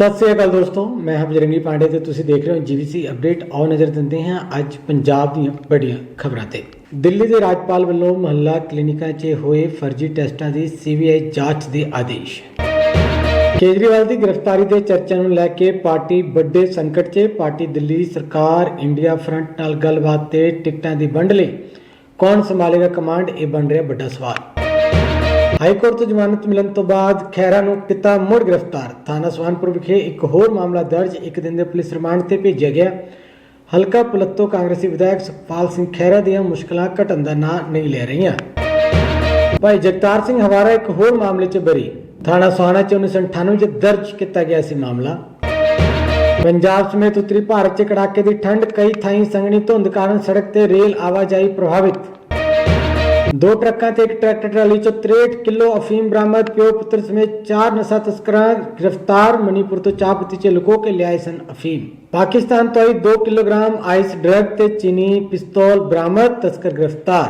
ਸਤਿ ਸ੍ਰੀ ਅਕਾਲ ਦੋਸਤੋ, ਮੈਂ ਹਾਂ ਬਜਰੰਗੀ ਪਾਂਡੇ ਤੇ ਤੁਸੀਂ ਦੇਖ ਰਹੇ ਹੋ ਜੀਵੀਸੀ ਅਪਡੇਟ। ਆਓ ਨਜ਼ਰ ਦਿੰਦੇ ਹਾਂ ਅੱਜ ਪੰਜਾਬ ਦੀਆਂ ਵੱਡੀਆਂ ਖਬਰਾਂ ਤੇ। ਦਿੱਲੀ ਦੇ ਰਾਜਪਾਲ ਵੱਲੋਂ ਮਹੱਲਾ ਕਲੀਨਿਕਾਂ 'ਚ ਹੋਏ ਫਰਜ਼ੀ ਟੈਸਟਾਂ ਦੀ ਸੀਬੀਆਈ ਜਾਂਚ ਦੇ ਆਦੇਸ਼। ਕੇਜਰੀਵਾਲ ਦੀ ਗ੍ਰਿਫਤਾਰੀ ਦੇ ਚਰਚਾ ਨੂੰ ਲੈ ਕੇ ਪਾਰਟੀ ਵੱਡੇ ਸੰਕਟ 'ਚ, ਪਾਰਟੀ ਦਿੱਲੀ ਸਰਕਾਰ ਇੰਡੀਆ ਫਰੰਟ ਨਾਲ ਗੱਲਬਾਤ ਤੇ ਟਿਕਟਾਂ ਦੀ ਵੰਡ ਲਈ। ਕੌਣ ਸੰਭਾਲੇਗਾ ਕਮਾਂਡ, ਇਹ ਬਣ ਰਿਹਾ ਵੱਡਾ ਸਵਾਲ। ਹਾਈ ਕੋਰਟ ਤੋਂ ਜ਼ਮਾਨਤ ਮਿਲਣ ਤੋਂ ਬਾਅਦ ਖੈਰਾ ਨੂੰ ਕੀਤਾ ਮੁੜ ਗ੍ਰਿਫਤਾਰ। ਥਾਣਾ ਸੁਹਾਨਪੁਰ ਵਿਖੇ ਇੱਕ ਹੋਰ ਮਾਮਲਾ ਦਰਜ, ਇੱਕ ਦਿਨ ਦੇ ਪੁਲਿਸ ਰਿਮਾਂਡ ਤੇ ਭੇਜਿਆ ਗਿਆ। ਹਲਕਾ ਪੁਲੱਤੋ ਕਾਂਗਰਸੀ ਵਿਧਾਇਕ ਸੁਖਪਾਲ ਸਿੰਘ ਖੈਰਾ ਦੀਆਂ ਮੁਸ਼ਕਲਾਂ ਘਟਣ ਦਾ ਨਾਂ ਨਹੀਂ ਲੈ ਰਹੀਆਂ। ਭਾਈ ਜਗਤਾਰ ਸਿੰਘ ਹਵਾਰਾ ਇੱਕ ਹੋਰ ਮਾਮਲੇ 'ਚ ਬਰੀ। ਥਾਣਾ ਸੁਹਾਣਾ 'ਚ 1998 'ਚ ਦਰਜ ਕੀਤਾ ਗਿਆ ਸੀ ਮਾਮਲਾ। ਪੰਜਾਬ ਸਮੇਤ ਉੱਤਰੀ ਭਾਰਤ 'ਚ ਕੜਾਕੇ ਦੀ ਠੰਡ ਕਈ ਥਾਈਂ ਸੰਘਣੀ ਧੁੰਦ ਕਾਰਨ ਸੜਕ ਤੇ ਰੇਲ ਆਵਾਜਾਈ ਪ੍ਰਭਾਵਿਤ। ਦੋ ਟਰੱਕਾਂ ਤੇ ਇੱਕ ਟਰੈਕਟਰ ਟਰਾਲੀ ਚੋਂ 63 ਕਿਲੋ ਅਫੀਮ ਬਰਾਮਦ, ਪਿਓ ਪੁੱਤਰ ਸਮੇਤ ਚਾਰ ਨਸ਼ਾ ਤਸਕਰਾਂ ਗ੍ਰਿਫਤਾਰ, ਮਨੀਪੁਰ ਤੋਂ ਚਾਹ 'ਚ ਲੁਕੋ ਕੇ ਲਿਆਏ ਸਨ ਅਫੀਮ। ਪਾਕਿਸਤਾਨ ਤੋਂ 2 ਕਿਲੋਗ੍ਰਾਮ ਆਈਸ ਡਰੱਗ ਤੇ ਚੀਨੀ ਪਿਸਤੌਲ ਬਰਾਮਦ, ਤਸਕਰ ਗ੍ਰਿਫਤਾਰ।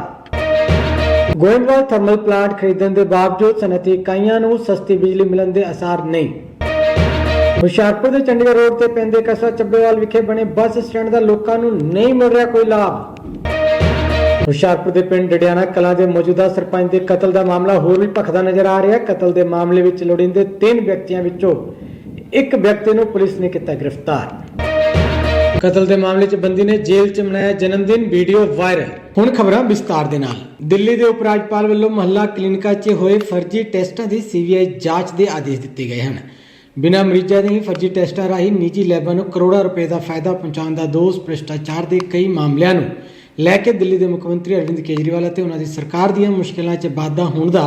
ਗੋਇੰਦਵਾਲ ਥਰਮਲ ਪਲਾਂਟ ਖਰੀਦਣ ਦੇ ਬਾਵਜੂਦ ਸਨਅਤੀ ਇਕਾਈਆਂ ਨੂੰ ਸਸਤੀ ਬਿਜਲੀ ਮਿਲਣ ਦੇ ਅਸਾਰ ਨਹੀਂ। ਹੁਸ਼ਿਆਰਪੁਰ ਦੇ ਚੰਡੀਗੜ੍ਹ ਰੋਡ ਤੇ ਪੈਂਦੇ ਕਸਬਾ ਚੱਬੇਵਾਲ ਵਿਖੇ ਬਣੇ ਬੱਸ ਸਟੈਂਡ ਦਾ ਲੋਕਾਂ ਨੂੰ ਨਹੀਂ ਮਿਲ ਰਿਹਾ ਕੋਈ ਲਾਭ। ਹੁਸ਼ਿਆਰਪੁਰ ਦੇ ਪਿੰਡ ਡੜਿਆਣਾ ਕਲਾਂ ਦੇ ਮੌਜੂਦਾ ਸਰਪੰਚ ਦੇ ਕਤਲ ਦਾ ਮਾਮਲਾ ਹੋਰ ਵੀ ਭਖਦਾ ਨਜ਼ਰ ਆ ਰਿਹਾ ਕਤਲ ਦੇ ਮਾਮਲੇ ਵਿੱਚ ਲੋੜੀਂਦੇ ਤਿੰਨ ਵਿਅਕਤੀਆਂ ਵਿੱਚੋਂ ਇੱਕ ਵਿਅਕਤੀ ਨੂੰ ਪੁਲਿਸ ਨੇ ਕੀਤਾ ਗ੍ਰਿਫਤਾਰ। ਕਤਲ ਦੇ ਮਾਮਲੇ 'ਚ ਬੰਦੀ ਨੇ ਜੇਲ੍ਹ 'ਚ ਮਨਾਇਆ ਜਨਮਦਿਨ, ਵੀਡੀਓ ਵਾਇਰਲ। ਹੁਣ ਖਬਰਾਂ ਵਿਸਤਾਰ ਦੇ ਨਾਲ। ਦਿੱਲੀ ਦੇ ਉਪ ਰਾਜਪਾਲ ਵੱਲੋਂ ਮਹੱਲਾ ਕਲੀਨਿਕਾਂ 'ਚ ਹੋਏ ਫਰਜ਼ੀ ਟੈਸਟਾਂ ਦੀ ਸੀਬੀਆਈ ਜਾਂਚ ਦੇ ਆਦੇਸ਼ ਦਿੱਤੇ ਗਏ ਹਨ। ਬਿਨਾਂ ਮਰੀਜ਼ਾਂ ਦੇ ਹੀ ਫਰਜ਼ੀ ਟੈਸਟਾਂ ਰਾਹੀਂ ਨਿੱਜੀ ਲੈਬਾਂ ਨੂੰ ਕਰੋੜਾਂ ਰੁਪਏ ਦਾ ਫਾਇਦਾ ਪਹੁੰਚਾਉਣ ਦਾ ਦੋਸ਼, ਭ੍ਰਿਸ਼ਟਾਚਾਰ ਦੇ ਕਈ ਮਾਮਲਿਆਂ ਨੂੰ ਲੈ ਕੇ ਦਿੱਲੀ ਦੇ ਮੁੱਖ ਮੰਤਰੀ ਅਰਵਿੰਦ ਕੇਜਰੀਵਾਲ ਅਤੇ ਉਹਨਾਂ ਦੀ ਸਰਕਾਰ ਦੀਆਂ ਮੁਸ਼ਕਲਾਂ 'ਚ ਵਾਧਾ ਹੋਣ ਦਾ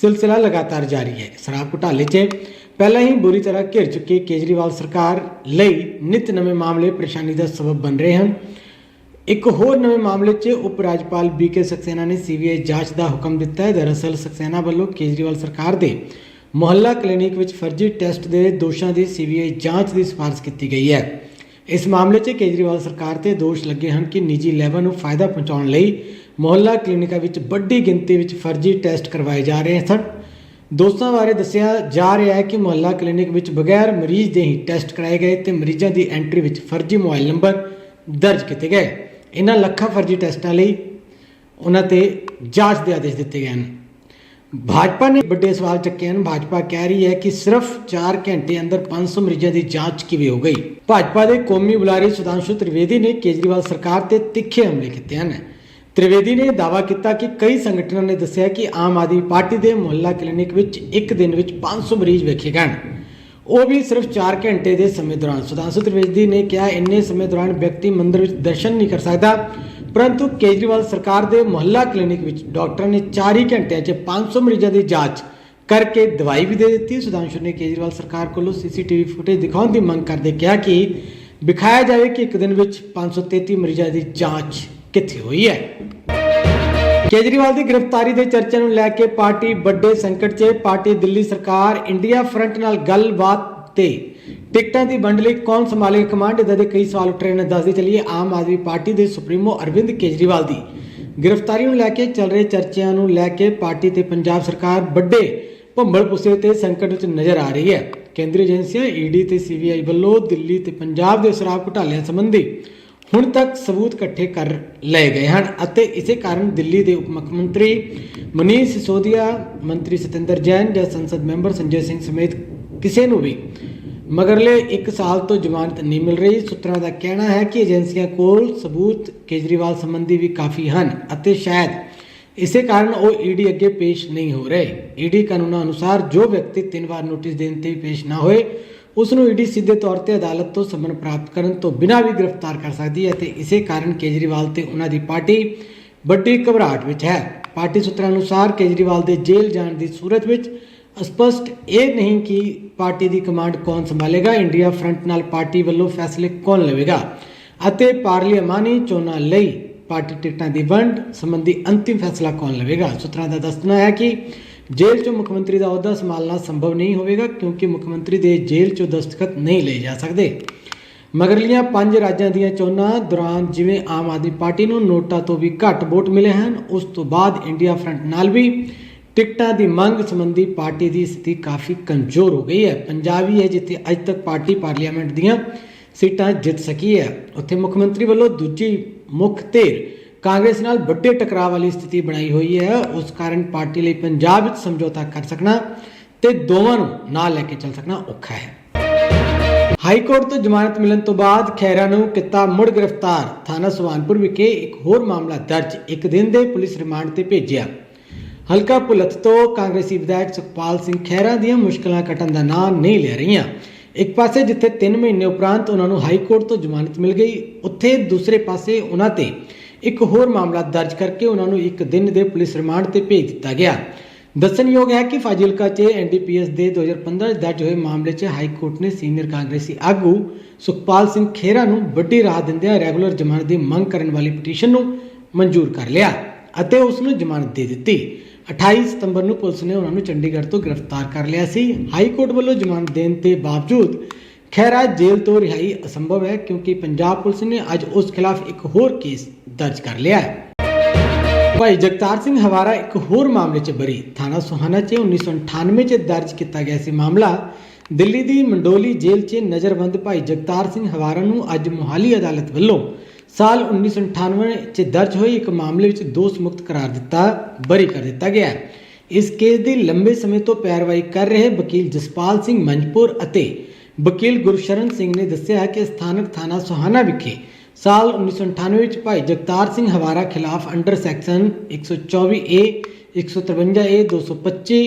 ਸਿਲਸਿਲਾ ਲਗਾਤਾਰ ਜਾਰੀ ਹੈ। ਸ਼ਰਾਬ ਘੁਟਾਲੇ 'ਚ ਪਹਿਲਾਂ ਹੀ ਬੁਰੀ ਤਰ੍ਹਾਂ ਘਿਰ ਚੁੱਕੀ ਕੇਜਰੀਵਾਲ ਸਰਕਾਰ ਲਈ ਨਿਤ ਨਵੇਂ ਮਾਮਲੇ ਪਰੇਸ਼ਾਨੀ ਦਾ ਸਬਬ ਬਣ ਰਹੇ ਹਨ। ਇੱਕ ਹੋਰ ਨਵੇਂ ਮਾਮਲੇ 'ਚ ਉਪ ਰਾਜਪਾਲ ਬੀਕੇ ਸਕਸੇਨਾ ਨੇ ਸੀਬੀਆਈ ਜਾਂਚ ਦਾ ਹੁਕਮ ਦਿੱਤਾ ਹੈ। ਦਰਅਸਲ ਸਕਸੇਨਾ ਵੱਲੋਂ ਕੇਜਰੀਵਾਲ ਸਰਕਾਰ ਦੇ ਮੁਹੱਲਾ ਕਲੀਨਿਕ ਵਿੱਚ ਫਰਜ਼ੀ ਟੈਸਟ ਦੇ ਦੋਸ਼ਾਂ ਦੀ ਸੀਬੀਆਈ ਜਾਂਚ ਦੀ ਸਿਫਾਰਸ਼ ਕੀਤੀ ਗਈ ਹੈ। ਇਸ ਮਾਮਲੇ 'ਚ ਕੇਜਰੀਵਾਲ ਸਰਕਾਰ ਤੇ ਦੋਸ਼ ਲੱਗੇ ਹਨ ਕਿ ਨਿੱਜੀ ਲੈਬਾਂ ਨੂੰ ਫਾਇਦਾ ਪਹੁੰਚਾਉਣ ਲਈ ਮੁਹੱਲਾ ਕਲੀਨਿਕਾਂ ਵਿੱਚ ਵੱਡੀ ਗਿਣਤੀ ਵਿੱਚ ਫਰਜ਼ੀ ਟੈਸਟ ਕਰਵਾਏ ਜਾ ਰਹੇ ਸਨ। ਦੋਸਤਾਂ ਬਾਰੇ ਦੱਸਿਆ ਜਾ ਰਿਹਾ ਹੈ ਕਿ ਮੁਹੱਲਾ ਕਲੀਨਿਕ ਵਿੱਚ ਬਗੈਰ ਮਰੀਜ਼ ਦੇ ਹੀ ਟੈਸਟ ਕਰਾਏ ਗਏ ਤੇ ਮਰੀਜ਼ਾਂ ਦੀ ਐਂਟਰੀ ਵਿੱਚ ਫਰਜ਼ੀ ਮੋਬਾਈਲ ਨੰਬਰ ਦਰਜ ਕੀਤੇ ਗਏ। ਇਹਨਾਂ ਲੱਖਾਂ ਫਰਜ਼ੀ ਟੈਸਟਾਂ ਲਈ ਉਹਨਾਂ ਤੇ ਜਾਂਚ ਦੇ ਆਦੇਸ਼ ਦਿੱਤੇ ਗਏ ਹਨ। ਭਾਜਪਾ ਨੇ ਵੱਡੇ ਸਵਾਲ ਚੱਕੇ ਹਨ ਭਾਜਪਾ ਕਹਿ ਰਹੀ ਹੈ ਕਿ ਸਿਰਫ 4 ਘੰਟੇ ਅੰਦਰ 500 ਮਰੀਜ਼ਾਂ ਦੀ ਜਾਂਚ ਕਿਵੇਂ ਹੋ ਗਈ? ਭਾਜਪਾ ਦੇ ਕੌਮੀ ਬੁਲਾਰੇ ਸੁਧਾਂਸ਼ੂ ਤ੍ਰਿਵੇਦੀ ਨੇ ਕੇਜਰੀਵਾਲ ਸਰਕਾਰ ਤੇ ਤਿੱਖੇ ਹਮਲੇ ਕੀਤੇ ਹਨ। ਤ੍ਰਿਵੇਦੀ ਨੇ ਦਾਅਵਾ ਕੀਤਾ ਕਿ ਕਈ ਸੰਗਠਨਾਂ ਨੇ ਦੱਸਿਆ ਕਿ ਆਮ ਆਦਮੀ ਪਾਰਟੀ ਦੇ ਮੁਹੱਲਾ ਕਲੀਨਿਕ ਵਿੱਚ ਇੱਕ ਦਿਨ ਵਿੱਚ 500 ਮਰੀਜ਼ ਵੇਖੇ ਗਏ ਉਹ ਵੀ ਸਿਰਫ 4 ਘੰਟੇ ਦੇ ਸਮੇਂ ਦੌਰਾਨ। ਸੁਧਾਂਸ਼ੂ ਤ੍ਰਿਵੇਦੀ ਨੇ ਕਿਹਾ, ਇੰਨੇ ਸਮੇਂ ਦੌਰਾਨ ਵਿਅਕਤੀ ਮੰਦਰ ਵਿੱਚ ਦਰਸ਼ਨ ਨਹੀਂ ਕਰ ਸਕਦਾ। ਪਰੰਤੂ ਕੇਜਰੀਵਾਲ ਸਰਕਾਰ ਦੇ ਮੁਹੱਲਾ ਕਲੀਨਿਕ ਵਿੱਚ ਡਾਕਟਰ ਨੇ 4 ਘੰਟਿਆਂ 'ਚ 500 ਮਰੀਜ਼ਾਂ ਦੀ ਜਾਂਚ ਕਰਕੇ ਦਵਾਈ ਵੀ ਦੇ ਦਿੱਤੀ। ਸੁਧਾਂਸ਼ੂ ਨੇ ਕੇਜਰੀਵਾਲ ਸਰਕਾਰ ਕੋਲੋਂ ਸੀਸੀਟੀਵੀ ਫੁਟੇਜ ਦਿਖਾਉਣ ਦੀ ਮੰਗ ਕਰਦੇ ਕਿਹਾ ਕਿ ਵਿਖਾਇਆ ਜਾਵੇ ਕਿ ਇੱਕ ਦਿਨ ਵਿੱਚ 533 ਮਰੀਜ਼ਾਂ ਦੀ ਜਾਂਚ ਕਿੱਥੇ ਹੋਈ ਹੈ। ਕੇਜਰੀਵਾਲ ਦੀ ਗ੍ਰਿਫਤਾਰੀ ਦੇ ਚਰਚਾ ਨੂੰ ਲੈ ਕੇ ਪਾਰਟੀ ਵੱਡੇ ਸੰਕਟ 'ਚ ਪਾਰਟੀ ਦਿੱਲੀ ਸਰਕਾਰ ਇੰਡੀਆ ਫਰੰਟ ਨਾਲ ਗੱਲਬਾਤ ਤੇ ਟਿਕਟਾਂ ਦੀ ਵੰਡ ਲਈ ਕੌਣ ਸੰਭਾਲੇਗਾ ਕਮਾਂਡ ਇਹਦੇ ਦੇ ਕਈ ਸਵਾਲ ਉੱਠ ਰਹੇ ਨੇ ਦੱਸਦੇ ਚੱਲੀਏ, ਆਮ ਆਦਮੀ ਪਾਰਟੀ ਦੇ ਸੁਪਰੀਮੋ ਅਰਵਿੰਦ ਕੇਜਰੀਵਾਲ ਦੀ। ਗ੍ਰਿਫਤਾਰੀ ਨੂੰ ਲੈ ਕੇ ਚੱਲ ਰਹੇ ਚਰਚਿਆਂ ਨੂੰ ਲੈ ਕੇ ਪਾਰਟੀ ਤੇ ਪੰਜਾਬ ਸਰਕਾਰ ਵੱਡੇ ਭੰਬਲ ਪੁਸੇ ਤੇ ਸੰਕਟ ਵਿੱਚ ਨਜ਼ਰ ਆ ਰਹੀ ਹੈ। ਕੇਂਦਰੀ ਏਜੰਸੀਆਂ ਈਡੀ ਤੇ ਸੀਬੀਆਈ ਵੱਲੋਂ ਦਿੱਲੀ ਤੇ ਪੰਜਾਬ ਦੇ ਸ਼ਰਾਬ ਘੁਟਾਲਿਆਂ ਸੰਬੰਧੀ ਹੁਣ ਤੱਕ ਸਬੂਤ ਇਕੱਠੇ ਕਰ ਲਏ ਗਏ ਹਨ ਅਤੇ ਇਸੇ ਕਾਰਨ ਦਿੱਲੀ ਦੇ ਉਪ ਮੁੱਖ ਮੰਤਰੀ ਮਨੀਸ਼ ਸਿਸੋਦੀਆ, ਮੰਤਰੀ ਸਤਿੰਦਰ ਜੈਨ ਜਾਂ ਸੰਸਦ ਮੈਂਬਰ ਸੰਜੇ ਸਿੰਘ ਸਮੇਤ ਕਿਸੇ ਨੂੰ ਵੀ ਮਗਰਲੇ 1 ਸਾਲ ਤੋਂ ਜ਼ਮਾਨਤ ਨਹੀਂ ਮਿਲ ਰਹੀ। ਸੂਤਰਾਂ ਦਾ ਕਹਿਣਾ ਹੈ ਕਿ ਏਜੰਸੀਆਂ ਕੋਲ ਸਬੂਤ ਕੇਜਰੀਵਾਲ ਸੰਬੰਧੀ ਵੀ ਕਾਫੀ ਹਨ ਅਤੇ ਸ਼ਾਇਦ ਇਸੇ ਕਾਰਨ ਉਹ ਈਡੀ ਅੱਗੇ ਪੇਸ਼ ਨਹੀਂ ਹੋ ਰਹੇ। ਈਡੀ ਕਾਨੂੰਨਾਂ ਅਨੁਸਾਰ ਜੋ ਵਿਅਕਤੀ ਤਿੰਨ ਵਾਰ ਨੋਟਿਸ ਦੇਣ ਤੇ ਵੀ ਪੇਸ਼ ਨਾ ਹੋਏ, ਉਸ ਨੂੰ ਈਡੀ ਸਿੱਧੇ ਤੌਰ ਤੇ ਅਦਾਲਤ ਤੋਂ ਸਮਨ ਪ੍ਰਾਪਤ ਕਰਨ ਤੋਂ ਬਿਨਾਂ ਵੀ ਗ੍ਰਿਫਤਾਰ ਕਰ ਸਕਦੀ ਹੈ ਤੇ ਇਸੇ ਕਾਰਨ ਕੇਜਰੀਵਾਲ ਤੇ ਉਹਨਾਂ ਦੀ ਪਾਰਟੀ ਵੱਡੀ ਘਬਰਾਹਟ ਵਿੱਚ ਹੈ। ਪਾਰਟੀ ਸੂਤਰਾਂ ਅਨੁਸਾਰ ਕੇਜਰੀਵਾਲ ਦੇ ਜੇਲ੍ਹ ਜਾਣ ਦੀ ਸੂਰਤ ਵਿੱਚ ਸਪਸ਼ਟ ਇਹ ਨਹੀਂ ਕਿ ਪਾਰਟੀ ਦੀ ਕਮਾਂਡ ਕੌਣ ਸੰਭਾਲੇਗਾ ਇੰਡੀਆ ਫਰੰਟ ਨਾਲ ਪਾਰਟੀ ਵੱਲੋਂ ਫੈਸਲੇ ਕੌਣ ਲਵੇਗਾ ਅਤੇ ਪਾਰਲੀਮਾਨੀ ਚੋਣਾਂ ਲਈ ਪਾਰਟੀ ਟਿਕਟਾਂ ਦੀ ਵੰਡ ਸੰਬੰਧੀ ਅੰਤਿਮ ਫੈਸਲਾ ਕੌਣ ਲਵੇਗਾ? ਸੂਤਰਾਂ ਦਾ ਦੱਸਣਾ ਹੈ ਕਿ ਜੇਲ੍ਹ 'ਚੋਂ ਮੁੱਖ ਮੰਤਰੀ ਦਾ ਅਹੁਦਾ ਸੰਭਾਲਣਾ ਸੰਭਵ ਨਹੀਂ ਹੋਵੇਗਾ ਕਿਉਂਕਿ ਮੁੱਖ ਮੰਤਰੀ ਦੇ ਜੇਲ੍ਹ 'ਚੋਂ ਦਸਤਖਤ ਨਹੀਂ ਲਏ ਜਾ ਸਕਦੇ। ਮਗਰਲੀਆਂ ਪੰਜ ਰਾਜਾਂ ਦੀਆਂ ਚੋਣਾਂ ਦੌਰਾਨ ਜਿਵੇਂ ਆਮ ਆਦਮੀ ਪਾਰਟੀ ਨੂੰ ਨੋਟਾ ਤੋਂ ਵੀ ਘੱਟ ਵੋਟ ਮਿਲੇ ਹਨ, ਉਸ ਤੋਂ ਬਾਅਦ ਇੰਡੀਆ ਫਰੰਟ ਨਾਲ ਵੀ ਟਿਕਟਾਂ ਦੀ ਮੰਗ ਸੰਬੰਧੀ ਪਾਰਟੀ ਦੀ ਸਥਿਤੀ ਕਾਫੀ ਕਮਜ਼ੋਰ ਹੋ ਗਈ ਹੈ। ਪੰਜਾਬੀ ਹੈ ਜਿੱਥੇ ਅੱਜ ਤੱਕ ਪਾਰਟੀ ਪਾਰਲੀਮੈਂਟ ਦੀਆਂ ਸੀਟਾਂ ਜਿੱਤ ਸਕੀ ਹੈ। ਉੱਥੇ ਮੁੱਖ ਮੰਤਰੀ ਵੱਲੋਂ ਦੂਜੀ ਮੁੱਖ ਧਿਰ ਕਾਂਗਰਸ ਨਾਲ ਵੱਡੇ ਟਕਰਾਅ ਵਾਲੀ ਸਥਿਤੀ ਬਣਾਈ ਹੋਈ ਹੈ। ਉਸ ਕਾਰਨ ਪਾਰਟੀ ਲਈ ਪੰਜਾਬ ਵਿੱਚ ਸਮਝੌਤਾ ਕਰ ਸਕਣਾ ਤੇ ਦੋਵਾਂ ਨੂੰ ਨਾਲ ਲੈ ਕੇ ਚੱਲ ਸਕਣਾ ਔਖਾ ਹੈ। ਹਾਈ ਕੋਰਟ ਤੋਂ ਜ਼ਮਾਨਤ ਮਿਲਣ ਤੋਂ ਬਾਅਦ ਖੈਰਾ ਨੂੰ ਕੀਤਾ ਮੁੜ ਗ੍ਰਿਫਤਾਰ। ਥਾਣਾ ਸੁਹਾਨਪੁਰ ਵਿਖੇ ਇੱਕ ਹੋਰ ਮਾਮਲਾ ਦਰਜ। ਇੱਕ ਦਿਨ ਦੇ ਪੁਲਿਸ ਰਿਮਾਂਡ ਤੇ ਭੇਜਿਆ। ਹਲਕਾ ਭੁਲੱਥ ਤੋਂ ਕਾਂਗਰਸੀ ਵਿਧਾਇਕ ਸੁਖਪਾਲ ਸਿੰਘ ਖਹਿਰਾ ਦੀਆਂ ਮੁਸ਼ਕਲਾਂ ਕੱਟਣ ਦਾ ਨਾਂ ਨਹੀਂ ਲੈ ਰਹੀਆਂ। ਇੱਕ ਪਾਸੇ ਜਿੱਥੇ 3 ਮਹੀਨੇ ਉਪਰੰਤ ਉਹਨਾਂ ਨੂੰ ਹਾਈ ਕੋਰਟ ਤੋਂ ਜ਼ਮਾਨਤ ਮਿਲ ਗਈ, ਉੱਥੇ ਦੂਸਰੇ ਪਾਸੇ ਉਹਨਾਂ ਤੇ ਇੱਕ ਹੋਰ ਮਾਮਲਾ ਦਰਜ ਕਰਕੇ ਉਹਨਾਂ ਨੂੰ ਇੱਕ ਦਿਨ ਦੇ ਪੁਲਿਸ ਰਿਮਾਂਡ ਤੇ ਭੇਜ ਦਿੱਤਾ ਗਿਆ। ਦੱਸਣਯੋਗ ਹੈ ਕਿ ਫਾਜ਼ਿਲਕਾ 'ਚ ਐਨਡੀਪੀਐਸ ਦੇ 2015 'ਚ ਦਰਜ ਹੋਏ ਮਾਮਲੇ 'ਚ ਹਾਈ ਕੋਰਟ ਨੇ ਸੀਨੀਅਰ ਕਾਂਗਰਸੀ ਆਗੂ ਸੁਖਪਾਲ ਸਿੰਘ ਖੇਰਾ ਨੂੰ ਵੱਡੀ ਰਾਹਤ ਦਿੰਦਿਆਂ ਰੈਗੂਲਰ ਜ਼ਮਾਨਤ ਦੀ ਮੰਗ ਕਰਨ ਵਾਲੀ ਪਟੀਸ਼ਨ ਨੂੰ ਮਨਜ਼ੂਰ ਕਰ ਲਿਆ ਅਤੇ ਉਸ ਨੂੰ ਜ਼ਮਾਨਤ ਦੇ ਦਿੱਤੀ। 28 ਸਤੰਬਰ ਨੂੰ ਪੁਲਿਸ ਨੇ ਉਹਨਾਂ ਨੂੰ ਚੰਡੀਗੜ੍ਹ ਤੋਂ ਗ੍ਰਿਫਤਾਰ ਕਰ ਲਿਆ ਸੀ। ਹਾਈ ਕੋਰਟ ਵੱਲੋਂ ਜ਼ਮਾਨਤ ਦੇਣ ਦੇ ਬਾਵਜੂਦ ਖਹਿਰਾ ਜੇਲ੍ਹ ਤੋਂ ਰਿਹਾਈ ਅਸੰਭਵ ਹੈ ਕਿਉਂਕਿ ਪੰਜਾਬ ਪੁਲਿਸ ਨੇ ਅੱਜ ਉਸ ਖਿਲਾਫ ਇੱਕ ਹੋਰ ਕੇਸ ਦਰਜ ਕਰ ਲਿਆ ਹੈ। ਭਾਈ ਜਗਤਾਰ ਸਿੰਘ ਹਵਾਰਾ ਇੱਕ ਹੋਰ ਮਾਮਲੇ 'ਚ ਬਰੀ। ਥਾਣਾ ਸੁਹਾਣਾ 'ਚ 1998 'ਚ ਦਰਜ ਕੀਤਾ ਗਿਆ ਸੀ ਮਾਮਲਾ। ਦਿੱਲੀ ਦੀ ਮੰਡੋਲੀ ਜੇਲ੍ਹ 'ਚ ਨਜ਼ਰਬੰਦ ਭਾਈ ਜਗਤਾਰ ਸਿੰਘ ਹਵਾਰਾ ਨੂੰ ਅੱਜ ਮੁਹਾਲੀ ਅਦਾਲਤ ਵੱਲੋਂ ਸਾਲ 1998 'ਚ ਦਰਜ ਹੋਏ ਇੱਕ ਮਾਮਲੇ ਵਿੱਚ ਦੋਸ਼ ਮੁਕਤ ਕਰਾਰ ਦਿੱਤਾ, ਬਰੀ ਕਰ ਦਿੱਤਾ ਗਿਆ ਇਸ ਕੇਸ ਦੀ ਲੰਬੇ ਸਮੇਂ ਤੋਂ ਪੈਰਵਾਈ ਕਰ ਰਹੇ ਵਕੀਲ ਜਸਪਾਲ ਸਿੰਘ ਮੰਜਪੁਰ ਅਤੇ ਵਕੀਲ ਗੁਰਸ਼ਰਨ ਸਿੰਘ ਨੇ ਦੱਸਿਆ ਕਿ ਸਥਾਨਕ ਥਾਣਾ ਸੁਹਾਣਾ ਵਿਖੇ ਸਾਲ 1998 ਵਿੱਚ ਭਾਈ ਜਗਤਾਰ ਸਿੰਘ ਹਵਾਰਾ ਖਿਲਾਫ ਅੰਡਰ ਸੈਕਸ਼ਨ 124 ਏ 153 ਏ 225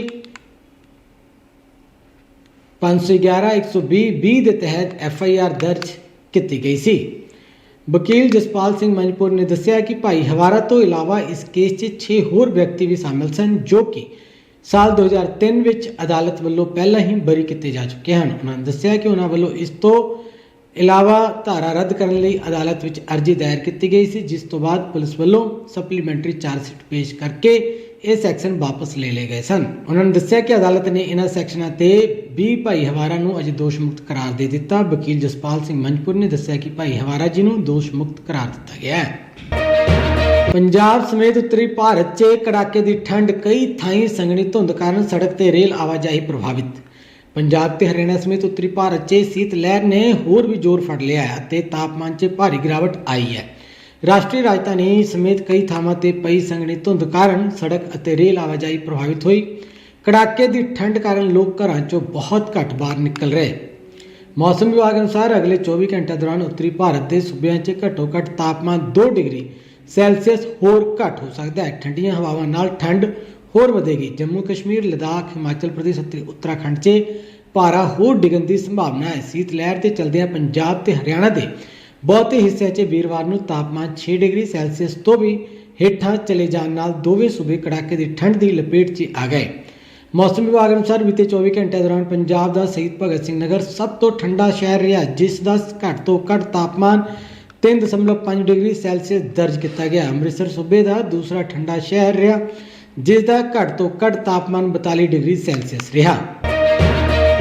511 120 20 ਦੇ ਤਹਿਤ ਐਫ ਆਈ ਆਰ ਦਰਜ ਕੀਤੀ ਗਈ ਸੀ। ਵਕੀਲ ਜਸਪਾਲ ਸਿੰਘ ਮਨਪੁਰ ਨੇ ਦੱਸਿਆ ਕਿ ਭਾਈ ਹਵਾਰਾ ਤੋਂ ਇਲਾਵਾ ਇਸ ਕੇਸ 'ਚ 6 ਹੋਰ ਵਿਅਕਤੀ ਵੀ ਸ਼ਾਮਲ ਸਨ, ਜੋ ਕਿ ਸਾਲ 2003 ਵਿੱਚ ਅਦਾਲਤ ਵੱਲੋਂ ਪਹਿਲਾਂ ਹੀ ਬਰੀ ਕੀਤੇ ਜਾ ਚੁੱਕੇ ਹਨ। ਉਹਨਾਂ ਨੇ ਦੱਸਿਆ ਕਿ ਉਹਨਾਂ ਵੱਲੋਂ ਇਸ ਤੋਂ ਇਲਾਵਾ ਧਾਰਾ ਰੱਦ ਕਰਨ ਲਈ ਅਦਾਲਤ ਵਿੱਚ ਅਰਜ਼ੀ ਦਾਇਰ ਕੀਤੀ ਗਈ ਸੀ, ਜਿਸ ਤੋਂ ਬਾਅਦ ਪੁਲਿਸ ਵੱਲੋਂ ਸਪਲੀਮੈਂਟਰੀ ਚਾਰਜਸ਼ੀਟ ਪੇਸ਼ ਕਰਕੇ ਇਹ ਸੈਕਸ਼ਨ ਵਾਪਸ ਲੈ ਲਏ ਗਏ ਸਨ। ਉਹਨਾਂ ਨੇ ਦੱਸਿਆ ਕਿ ਅਦਾਲਤ ਨੇ ਇਹਨਾਂ ਸੈਕਸ਼ਨਾਂ ਤੇ 20 ਭਾਈ ਹਵਾਰਾ ਨੂੰ ਅਜੇ ਦੋਸ਼ ਮੁਕਤ ਕਰਾਰ ਦੇ ਦਿੱਤਾ। ਵਕੀਲ ਜਸਪਾਲ ਸਿੰਘ ਮੰਜਪੁਰ ਨੇ ਦੱਸਿਆ ਕਿ ਭਾਈ ਹਵਾਰਾ ਜੀ ਨੂੰ ਦੋਸ਼ ਮੁਕਤ ਕਰਾਰ ਦਿੱਤਾ ਗਿਆ ਹੈ। ਪੰਜਾਬ ਸਮੇਤ ਉੱਤਰੀ ਭਾਰਤ 'ਚ ਕੜਾਕੇ ਦੀ ਠੰਡ ਕਈ ਥਾਈਂ ਸੰਘਣੀ ਧੁੰਦ ਕਾਰਨ ਸੜਕ ਤੇ ਰੇਲ ਆਵਾਜਾਈ ਪ੍ਰਭਾਵਿਤ। ਪੰਜਾਬ ਤੇ ਹਰਿਆਣਾ ਸਮੇਤ ਉੱਤਰੀ ਭਾਰਤ 'ਚ ਸੀਤ ਲਹਿਰ ਨੇ ਹੋਰ ਵੀ ਜ਼ੋਰ ਫੜ ਲਿਆ ਹੈ ਅਤੇ ਤਾਪਮਾਨ 'ਚ ਭਾਰੀ ਗਿਰਾਵਟ ਆਈ ਹੈ। ਰਾਸ਼ਟਰੀ ਰਾਜਧਾਨੀ ਸਮੇਤ ਕਈ ਥਾਵਾਂ ਤੇ ਪਈ ਸੰਘਣੀ ਧੁੰਦ ਕਾਰਨ ਸੜਕ ਅਤੇ ਰੇਲ ਆਵਾਜਾਈ ਪ੍ਰਭਾਵਿਤ ਹੋਈ। ਕੜਾਕੇ ਦੀ ਠੰਡ ਕਾਰਨ ਲੋਕ ਘਰਾਂ 'ਚੋਂ ਬਹੁਤ ਘੱਟ ਬਾਹਰ ਨਿਕਲ ਰਹੇ। ਮੌਸਮ ਵਿਭਾਗ ਅਨੁਸਾਰ ਅਗਲੇ 24 ਘੰਟਿਆਂ ਦੌਰਾਨ ਉੱਤਰੀ ਭਾਰਤ ਦੇ ਸੂਬਿਆਂ 'ਚ ਘੱਟੋ ਘੱਟ ਤਾਪਮਾਨ 2 ਡਿਗਰੀ ਸੈਲਸੀਅਸ ਹੋਰ ਘੱਟ ਹੋ ਸਕਦਾ ਹੈ। ਠੰਡੀਆਂ ਹਵਾਵਾਂ ਨਾਲ ਠੰਡ ਹੋਰ ਵਧੇਗੀ। ਜੰਮੂ ਕਸ਼ਮੀਰ, ਲਦਾਖ, ਹਿਮਾਚਲ ਪ੍ਰਦੇਸ਼ ਅਤੇ ਉੱਤਰਾਖੰਡ 'ਚ ਪਾਰਾ ਹੋਰ ਡਿੱਗਣ ਦੀ ਸੰਭਾਵਨਾ ਹੈ। ਸੀਤ ਲਹਿਰ ਦੇ ਚਲਦਿਆਂ ਪੰਜਾਬ ਤੇ ਹਰਿਆਣਾ ਦੇ ਬਹੁਤੇ ਹਿੱਸਿਆਂ 'ਚ ਵੀਰਵਾਰ ਨੂੰ ਤਾਪਮਾਨ 6 ਡਿਗਰੀ ਸੈਲਸੀਅਸ ਤੋਂ ਵੀ ਹੇਠਾਂ ਚਲੇ ਜਾਣ ਨਾਲ ਦੋਵੇਂ ਸੂਬੇ ਕੜਾਕੇ ਦੀ ਠੰਡ ਦੀ ਲਪੇਟ 'ਚ ਆ ਗਏ। ਮੌਸਮ ਵਿਭਾਗ ਅਨੁਸਾਰ ਬੀਤੇ 24 ਘੰਟਿਆਂ ਦੌਰਾਨ ਪੰਜਾਬ ਦਾ ਸ਼ਹੀਦ ਭਗਤ ਸਿੰਘ ਨਗਰ ਸਭ ਤੋਂ ਠੰਡਾ ਸ਼ਹਿਰ ਰਿਹਾ, ਜਿਸ ਦਾ ਘੱਟ ਤੋਂ ਘੱਟ ਤਾਪਮਾਨ 3.5 ਡਿਗਰੀ ਸੈਲਸੀਅਸ ਦਰਜ ਕੀਤਾ ਗਿਆ। ਅੰਮ੍ਰਿਤਸਰ ਸੂਬੇ ਦਾ ਦੂਸਰਾ ਠੰਡਾ ਸ਼ਹਿਰ ਰਿਹਾ, ਜਿਸ ਦਾ ਘੱਟ ਤੋਂ ਘੱਟ ਤਾਪਮਾਨ 42 ਡਿਗਰੀ ਸੈਲਸੀਅਸ ਰਿਹਾ।